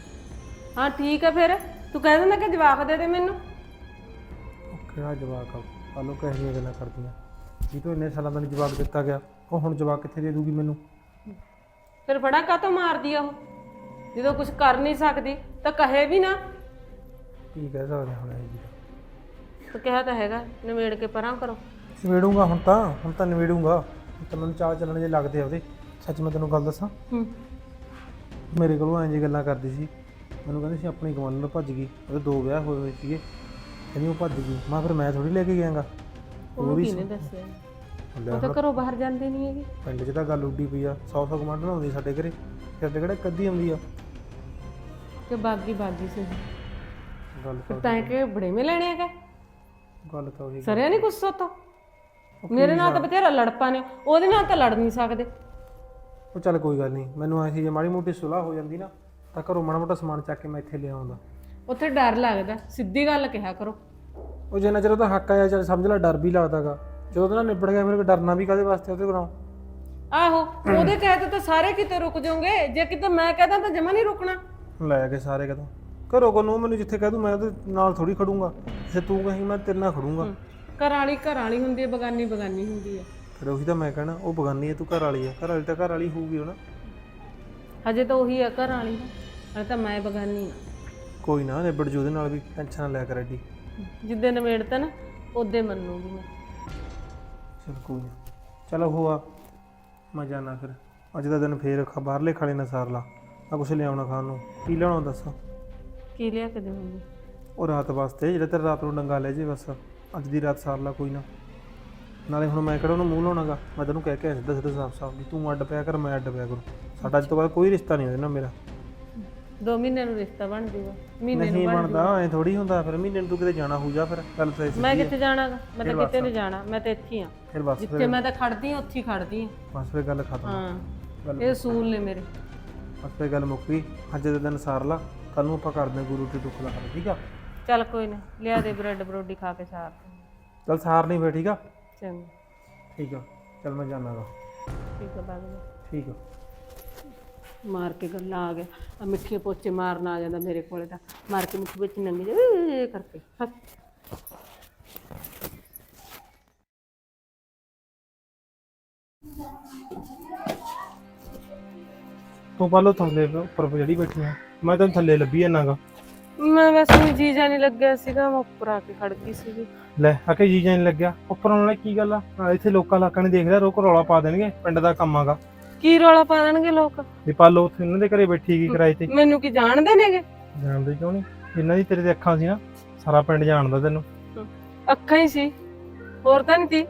ਹਾਂ ਠੀਕ ਆ ਫਿਰ। ਤੂੰ ਕਹਿ ਦਿੰਦਾ ਕਿ ਜਵਾਬ ਦੇ ਦੇ ਮੈਨੂੰ। ਉਹ ਕਿਹੜਾ ਜਵਾਬ ਆ ਕਾਲੋ ਕਹੇ ਜਿਹੀਆਂ ਗੱਲਾਂ ਕਰਦੀਆਂ। ਜੀ ਤੋਂ ਇੰਨੇ ਸਾਲਾਂ ਦਾ ਨਹੀਂ ਜਵਾਬ ਦਿੱਤਾ ਗਿਆ ਉਹ ਹੁਣ ਜਵਾਬ ਕਿੱਥੇ ਦੇ ਦੂਗੀ ਮੈਨੂੰ? ਫਿਰ ਫੜਾ ਕਾਤੋਂ ਮਾਰਦੀ ਆ ਉਹ? ਜਦੋਂ ਕੁਝ ਕਰ ਨਹੀਂ ਸਕਦੀ ਤਾਂ ਕਹੇ ਵੀ ਨਾ। ਕੀ ਕਹਿ ਸਕਦੇ ਹੁਣ ਇਹ ਜੀ? ਤੂੰ ਕਿਹਾ ਤਾਂ ਹੈਗਾ ਨਿਬੇੜ ਕੇ ਪਰਾਂ ਕਰੋ। ਨਿਬੇੜੂੰਗਾ ਹੁਣ ਤਾਂ ਹੁਣ ਤਾਂ ਨਿਬੇੜੂੰਗਾ। ਹੁਣ ਤਾਂ ਮੈਨੂੰ ਚਾਲ ਚੱਲਣ ਜੇ ਲੱਗਦੇ ਆ ਉਹਦੇ। ਸੱਚ ਮੈਂ ਤੈਨੂੰ ਗੱਲ ਦੱਸਾਂ? ਹੂੰ। ਮੇਰੇ ਕੋਲੋਂ ਐਂ ਜੀ ਗੱਲਾਂ ਕਰਦੀ ਸੀ। ਮੈਨੂੰ ਕਹਿੰਦੀ ਸੀ ਆਪਣੀ ਗਵਾਂਢ ਨੂੰ ਭੱਜ ਗਈ ਉਹਦੇ ਦੋ ਵਿਆਹ ਹੋਏ ਹੋਏ ਸੀਗੇ। ਕਹਿੰਦੀ ਉਹ ਭੱਜ ਗਈ। ਮੈਂ ਫਿਰ ਮੈਂ ਥੋੜੀ ਲੈ ਕੇ ਗਿਆਗਾ। ਉਹਨੂੰ ਕਿਹਨੇ ਦੱਸਿਆ? ਉਹ ਤਾਂ ਘਰੋਂ ਬਾਹਰ ਜਾਂਦੇ ਨਹੀਂ ਹੈਗੇ। ਪਿੰਡ 'ਚ ਤਾਂ ਗੱਲ ਉੱਡੀ ਪਈ ਆ। ਸੌ ਸੌ ਗਵਾਂਢ ਆਉਂਦੀ ਸਾਡੇ ਘਰੇ। ਸਾਡੇ ਕਿਹੜਾ ਕੱਦੀ ਆਉਂਦੀ ਆ? ਕਿ ਬਾਗੀ ਬਾਗੀ ਸੀ। ਗੱਲ ਤਾਂ ਤੈਂ ਕਿ ਬੜੇ ਮੇ ਲੈਣੇ ਹੈਗੇ। ਗੱਲ ਤਾਂ ਉਹੀ ਸਰਿਆ ਨਹੀਂ ਗੁੱਸਾ ਤੋਂ? ਮੇਰੇ ਨਾਲ ਤਾਂ ਬਥੇਰਾ ਲੜਪਾ ਨੇ। ਉਹਦੇ ਨਾਲ ਤਾਂ ਲੜ ਨਹੀਂ ਸਕਦੇ। ਉਹ ਚੱਲ ਕੋਈ ਗੱਲ ਨਹੀਂ ਮੈਨੂੰ ਐਸੀ ਜੇ ਮਾੜੀ ਮੋਟੀ ਸੁਲਾਹ ਹੋ ਜਾਂਦੀ ਨਾ ਤਾਂ ਘਰੋਂ ਮਾੜਾ ਮੋਟਾ ਸਮਾਨ ਚੱਕ ਕੇ ਮੈਂ ਇੱਥੇ ਲਿਆਉਂਦਾ। ਉੱਥੇ ਡਰ ਲੱਗਦਾ ਸਿੱਧੀ ਗੱਲ ਕਿਹਾ ਕਰੋ। ਉਹ ਜਿੰਨਾ ਚਿਰ ਉਹਦਾ ਹੱਕ ਆਇਆ ਚੱਲ ਸਮਝ ਲੈ ਡਰ ਵੀ ਲੱਗਦਾਗਾ। ਜਦੋਂ ਉਹਦੇ ਨਾਲ ਨਿਬੜ ਗਿਆ ਮੇਰੇ ਕੋਲ ਡਰਨਾ ਵੀ ਕਾਦੇ ਵਾਸਤੇ ਉਹਦੇ ਕੋਲੋਂ? ਆਹੋ ਉਹਦੇ ਕਹੇ ਤਾਂ ਸਾਰੇ ਕਿਤੇ ਰੁਕ ਜਾਓਗੇ। ਜੇ ਕਿਤੇ ਮੈਂ ਕਹਦਾ ਤਾਂ ਜਮਾ ਨਹੀਂ ਰੁਕਣਾ। ਲੈ ਕੇ ਸਾਰੇ ਕਦੋਂ ਘਰੋਂ ਕੋ ਨੂੰ ਮੈਨੂੰ ਜਿੱਥੇ ਕਹਿ ਦੂੰ ਮੈਂ ਉਹਦੇ ਨਾਲ ਥੋੜੀ ਖੜੂੰਗਾ। ਜੇ ਤੂੰ ਕਹੀਂ ਮੈਂ ਤੇਰੇ ਨਾਲ ਖੜੂੰਗਾ। ਘਰ ਵਾਲੀ ਘਰ ਵਾਲੀ ਹੁੰਦੀ ਹੈ ਬਗਾਨੀ ਬਗਾਨੀ ਹੁੰਦੀ ਹੈ। ਫਿਰ ਉਹੀ ਤਾਂ ਮੈਂ ਕਹਿਣਾ ਉਹ ਬਗਾਨੀ ਹੈ ਤੂੰ ਘਰ ਵਾਲੀ ਹੈ। ਘਰ ਵਾਲੀ ਤਾਂ ਘਰ ਵਾਲੀ ਹੋਊਗੀ ਹੁਣ। ਹਜੇ ਤਾਂ ਉਹੀ ਹੈ ਘਰ ਵਾਲੀ ਹਜੇ ਤਾਂ ਮੈਂ ਬਗਾਨੀ ਹਾਂ। ਕੋਈ ਨਾ ਨਿਬੜ ਜੂ ਉਹਦੇ ਨਾਲ ਵੀ ਟੈਨਸ਼ਨ ਨਾ ਲਿਆ ਕਰ ਐਡੀ। ਜਿੱਦੇ ਨਵੇੜਤਾ ਨਾ ਉਹਦੇ ਮੰਨੂਗੀ ਮੈਂ। ਚਲ ਕੋਈ ਨਾ। ਚਲ ਉਹ ਆ ਮੈਂ ਜਾਣਾ ਫਿਰ। ਅੱਜ ਦਾ ਦਿਨ ਫੇਰ ਖਾ ਬਾਹਰਲੇ ਖਾਣੇ ਨਾ ਸਾਰ ਲਾ। ਆ ਕੁਛ ਲਿਆਉਣਾ ਖਾਣ ਨੂੰ। ਕੀ ਲਿਆਉਣਾ ਦੱਸ? ਕੀ ਲਿਆ ਕੇ ਦੇਵਾਂਗੀ? ਉਹ ਰਾਤ ਵਾਸਤੇ ਜਿਹੜਾ ਤੇਰਾ ਰਾਤ ਨੂੰ ਡੰਗਾ ਲੈ ਜੇ ਬਸ। ਅੱਜ ਦੀ ਰਾਤ ਸਾਰ ਲਾ ਕੋਈ ਨਾ। ਨਾਲੇ ਹੁਣ ਮੈਂ ਕਿਹੜਾ ਉਹਨੂੰ ਮੂੰਹ ਲਾਉਣਾਗਾ? ਮੈਂ ਤੈਨੂੰ ਕਹਿ ਕੇ ਆਇਆ ਸਿੱਧਾ ਸਿੱਧਾ ਸਾਫ਼ ਸਾਫ਼ ਵੀ ਤੂੰ ਅੱਡ ਪਿਆ ਕਰ ਮੈਂ ਅੱਡ ਪਿਆ ਕਰੂੰ। ਸਾਡਾ ਅੱਜ ਤੋਂ ਬਾਅਦ ਕੋਈ ਰਿਸ਼ਤਾ ਨਹੀਂ ਨਾਲ ਮੇਰਾ। ਦੋ ਮਹੀਨੇ ਨੂੰ ਰਿਸ਼ਤਾ ਬਣ ਜਾਊਗਾ ਮਹੀਨੇ ਨਹੀਂ ਬਣਦਾ ਐ ਥੋੜੀ ਹੁੰਦਾ ਫਿਰ ਮਹੀਨੇ ਨੂੰ ਤੂੰ ਕਿਤੇ ਜਾਣਾ ਹੋਊ ਜਾ ਫਿਰ ਗੱਲ ਤਾਂ ਮੈਂ ਕਿੱਥੇ ਜਾਣਾਗਾ ਮੈਂ ਤਾਂ ਕਿਤੇ ਨਹੀਂ ਜਾਣਾ ਮੈਂ ਤਾਂ ਇੱਥੇ ਹੀ ਆ ਫਿਰ ਬਸ ਜਿੱਥੇ ਮੈਂ ਤਾਂ ਖੜਦੀ ਹਾਂ ਉੱਥੇ ਹੀ ਖੜਦੀ ਹਾਂ। ਬਸ ਫਿਰ ਗੱਲ ਖਤਮ। ਹਾਂ ਇਹ ਸੂਲ ਨੇ ਮੇਰੇ। ਬਸ ਫਿਰ ਗੱਲ ਮੁੱਕ ਗਈ। ਅੱਜ ਦੇ ਦਿਨ ਸਾਰ ਲਾ ਕੱਲ ਨੂੰ ਆਪਾਂ ਕਰਦੇ ਹਾਂ ਗੁਰੂ ਤੇ ਦੁੱਖ ਦਾ ਹੱਲ ਠੀਕ ਆ? ਚੱਲ ਕੋਈ ਨਾ ਲਿਆ ਦੇ ਬ੍ਰੈਡ ਬਰੋਡੀ ਖਾ ਕੇ ਸਾਰ। ਚੱਲ ਸਾਰ ਨਹੀਂ ਫੇ ਠੀਕ ਆ? ਚੰਗਾ। ਠੀਕ ਆ ਚੱਲ ਮੈਂ ਜਾਣਾਗਾ ਠੀਕ ਆ ਬਾਗ ਠੀਕ ਆ। ਮਾਰ ਕੇ ਗੱਲਾਂ ਆ ਗਿਆ। ਆ ਮਿੱਠੇ ਪੋਚੇ ਮਾਰਨ ਆ ਜਾਂਦਾ ਮੇਰੇ ਕੋਲੇ ਤਾਂ। ਮਾਰ ਕੇ ਮੁੱਠ ਵਿੱਚ ਨੰਗੀ ਜੇ ਕਰਕੇ। ਹੱਥ ਤੂੰ ਪਾਲੋ ਥੱਲੇ ਉੱਪਰ ਜਿਹੜੀ ਬੈਠੀ ਆ। ਮੈਂ ਤੈਨੂੰ ਥੱਲੇ ਲੱਭੀ ਜਾਣਾਗਾ। ਮੈਂ ਵੈਸੇ ਵੀ ਜੀ ਜਾਣੀ ਲੱਗਿਆ ਸੀਗਾ ਮੈਂ ਉੱਪਰ ਆ ਕੇ ਖੜ ਗਈ ਸੀਗੀ। ਲੈ ਆ ਕੇ ਜੀ ਜਾਣ ਲੱਗਿਆ। ਉੱਪਰ ਆਉਣ ਨਾਲ ਕੀ ਗੱਲ ਆ? ਇੱਥੇ ਲੋਕਾਂ ਇਲਾਕਾ ਨਹੀਂ ਦੇਖ ਰਿਹਾ ਰੋਕ ਰੌਲਾ ਪਾ ਦੇਣਗੇ ਪਿੰਡ ਦਾ ਕੰਮ ਆਗਾ। ਕੀ ਰੌਲਾ ਪਾ ਦੇਣਗੇ ਲੋਕ? ਵੀ ਪਾਲੋ ਉੱਥੇ ਉਹਨਾਂ ਦੇ ਘਰੇ ਬੈਠੀ ਕੀ ਕਿਰਾਏ ਤੇ? ਮੈਨੂੰ ਕੀ ਜਾਣਦੇ ਨੇਗੇ? ਜਾਣਦੇ ਕਿਉਂ ਨਹੀਂ? ਜਿੰਨਾਂ ਦੀ ਤੇਰੇ ਤੇ ਅੱਖਾਂ ਸੀ ਨਾ ਸਾਰਾ ਪਿੰਡ ਜਾਣਦਾ ਤੈਨੂੰ। ਅੱਖਾਂ ਹੀ ਸੀ ਹੋਰ ਤਾਂ ਨਹੀਂ ਤੀ।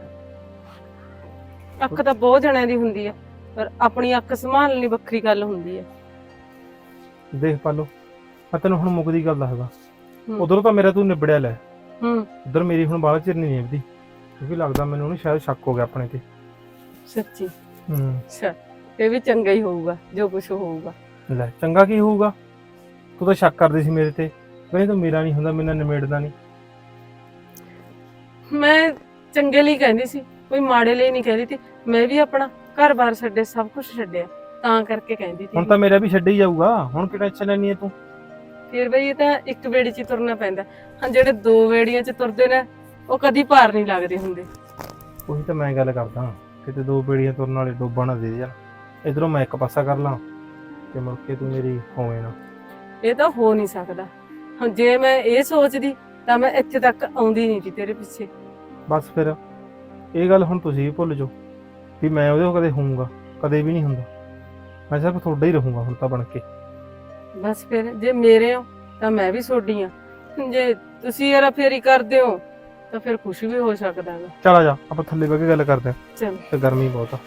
ਅੱਖ ਤਾਂ ਬਹੁਤ ਜਣਿਆਂ ਦੀ ਹੁੰਦੀ ਆ ਪਰ ਆਪਣੀ ਅੱਖ ਸੰਭਾਲਣੀ ਵੱਖਰੀ ਗੱਲ ਹੁੰਦੀ ਆ। ਦੇਖ ਪਾਲੋ ਮੈਂ ਤੈਨੂੰ ਹੁਣ ਮੁੱਕਦੀ ਗੱਲ ਦੱਸਦਾ। ਹੂੰ। ਉਧਰੋਂ ਤਾਂ ਮੇਰਾ ਤੂੰ ਨਿਬੜਿਆ ਲੈ। ਹੂੰ। ਉਧਰ ਮੇਰੀ ਹੁਣ ਬਾਹਲਾ ਚਿਰ ਨਹੀਂ ਨਿਭਦੀ ਕਿਉਂਕਿ ਲੱਗਦਾ ਮੈਨੂੰ ਉਹਨੂੰ ਸ਼ਾਇਦ ਸ਼ੱਕ ਹੋ ਗਿਆ ਆਪਣੇ ਤੇ। ਸੱਚੀ? ਹੂੰ। ਅੱਛਾ। ਇਹ ਵੀ ਚੰਗਾ ਹੀ ਹੋਊਗਾ ਜੋ ਕੁਝ ਹੋਊਗਾ। ਲੈ ਚੰਗਾ ਕੀ ਹੋਊਗਾ? ਤੂੰ ਤਾਂ ਸ਼ੱਕ ਕਰਦੀ ਸੀ ਮੇਰੇ ਤੇ। ਕਹਿੰਦੀ ਤੂੰ ਮੇਰਾ ਨਹੀਂ ਹੁੰਦਾ ਮੇਰੇ ਨਾਲ ਨਿਬੇੜਦਾ ਨਹੀਂ। ਮੈਂ ਚੰਗੇ ਲਈ ਕਹਿੰਦੀ ਸੀ ਕੋਈ ਮਾੜੇ ਲਈ ਨਹੀਂ ਕਹਿੰਦੀ ਤੀ ਮੈਂ ਵੀ ਆਪਣਾ ਘਰ-ਬਾਰ ਛੱਡੇ ਸਭ ਕੁਝ ਛੱਡਿਆ ਤਾਂ ਕਰਕੇ ਕਹਿੰਦੀ ਹੁਣ ਤੀ ਤਾਂ ਮੇਰਾ ਵੀ ਛੱਡੀ ਜਾਊਗਾ। ਹੁਣ ਕਿ ਟੈਨਸ਼ਨ ਲੈਣੀ ਹੈ ਤੂੰ? ਫਿਰ ਬਈ ਇਹ ਤਾਂ ਇੱਕ ਵੇੜੀ 'ਚ ਹੀ ਤੁਰਨਾ ਪੈਂਦਾ। ਹਾਂ ਜਿਹੜੇ ਦੋ ਵੇੜੀਆਂ 'ਚ ਤੁਰਦੇ ਨੇ ਉਹ ਕਦੀ ਭਾਰ ਨਹੀਂ ਲੱਗਦੇ ਹੁੰਦੇ। ਉਹੀ ਤਾਂ ਮੈਂ ਗੱਲ ਕਰਦਾ। ਕਿਤੇ ਦੋ ਬੇੜੀਆਂ ਤੁਰਨ ਵਾਲੇ ਡੋਬਾ ਨਾ ਦੇ ਜਾਣ ਇਧਰੋਂ ਮੈਂ ਇੱਕ ਪਾਸਾ ਕਰ ਲਾਂ ਤੇ ਮੁੜ ਕੇ ਤੂੰ ਮੇਰੀ ਹੋਵੇਂ ਨਾ। ਇਹ ਤਾਂ ਹੋ ਨਹੀਂ ਸਕਦਾ। ਹੁਣ ਜੇ ਮੈਂ ਇਹ ਸੋਚਦੀ ਤਾਂ ਮੈਂ ਇੱਥੇ ਤੱਕ ਆਉਂਦੀ ਨਹੀਂ ਸੀ ਤੇਰੇ ਪਿੱਛੇ। ਬਸ ਫਿਰ ਇਹ ਗੱਲ ਹੁਣ ਤੁਸੀਂ ਵੀ ਭੁੱਲ ਜਾਓ ਵੀ ਮੈਂ ਉਹਦੇ ਕੋਲ ਕਦੇ ਹੋਊਂਗਾ ਕਦੇ ਵੀ ਨਹੀਂ ਹੁੰਦਾ। ਮੈਂ ਸਿਰਫ ਤੁਹਾਡਾ ਹੀ ਰਹੂੰਗਾ ਹੁਣ ਤਾਂ ਬਣ ਕੇ। ਬਸ ਫਿਰ ਜੇ ਮੇਰੇ ਹੋ ਤਾਂ ਮੈਂ ਵੀ ਸੋਡੀ ਆ ਜੇ ਤੁਸੀਂ ਯਾਰਾ ਫੇਰੀ ਕਰਦੇ ਹੋ ਤਾਂ ਫਿਰ ਕੁਝ ਵੀ ਹੋ ਸਕਦਾ ਹੈ ਚਲ ਆ ਜਾ ਆਪਾਂ ਥੱਲੇ ਬਹਿ ਕੇ ਗੱਲ ਕਰਦੇ ਹਾਂ। ਚਲ। ਤੇ ਗਰਮੀ ਬਹੁਤ ਆ।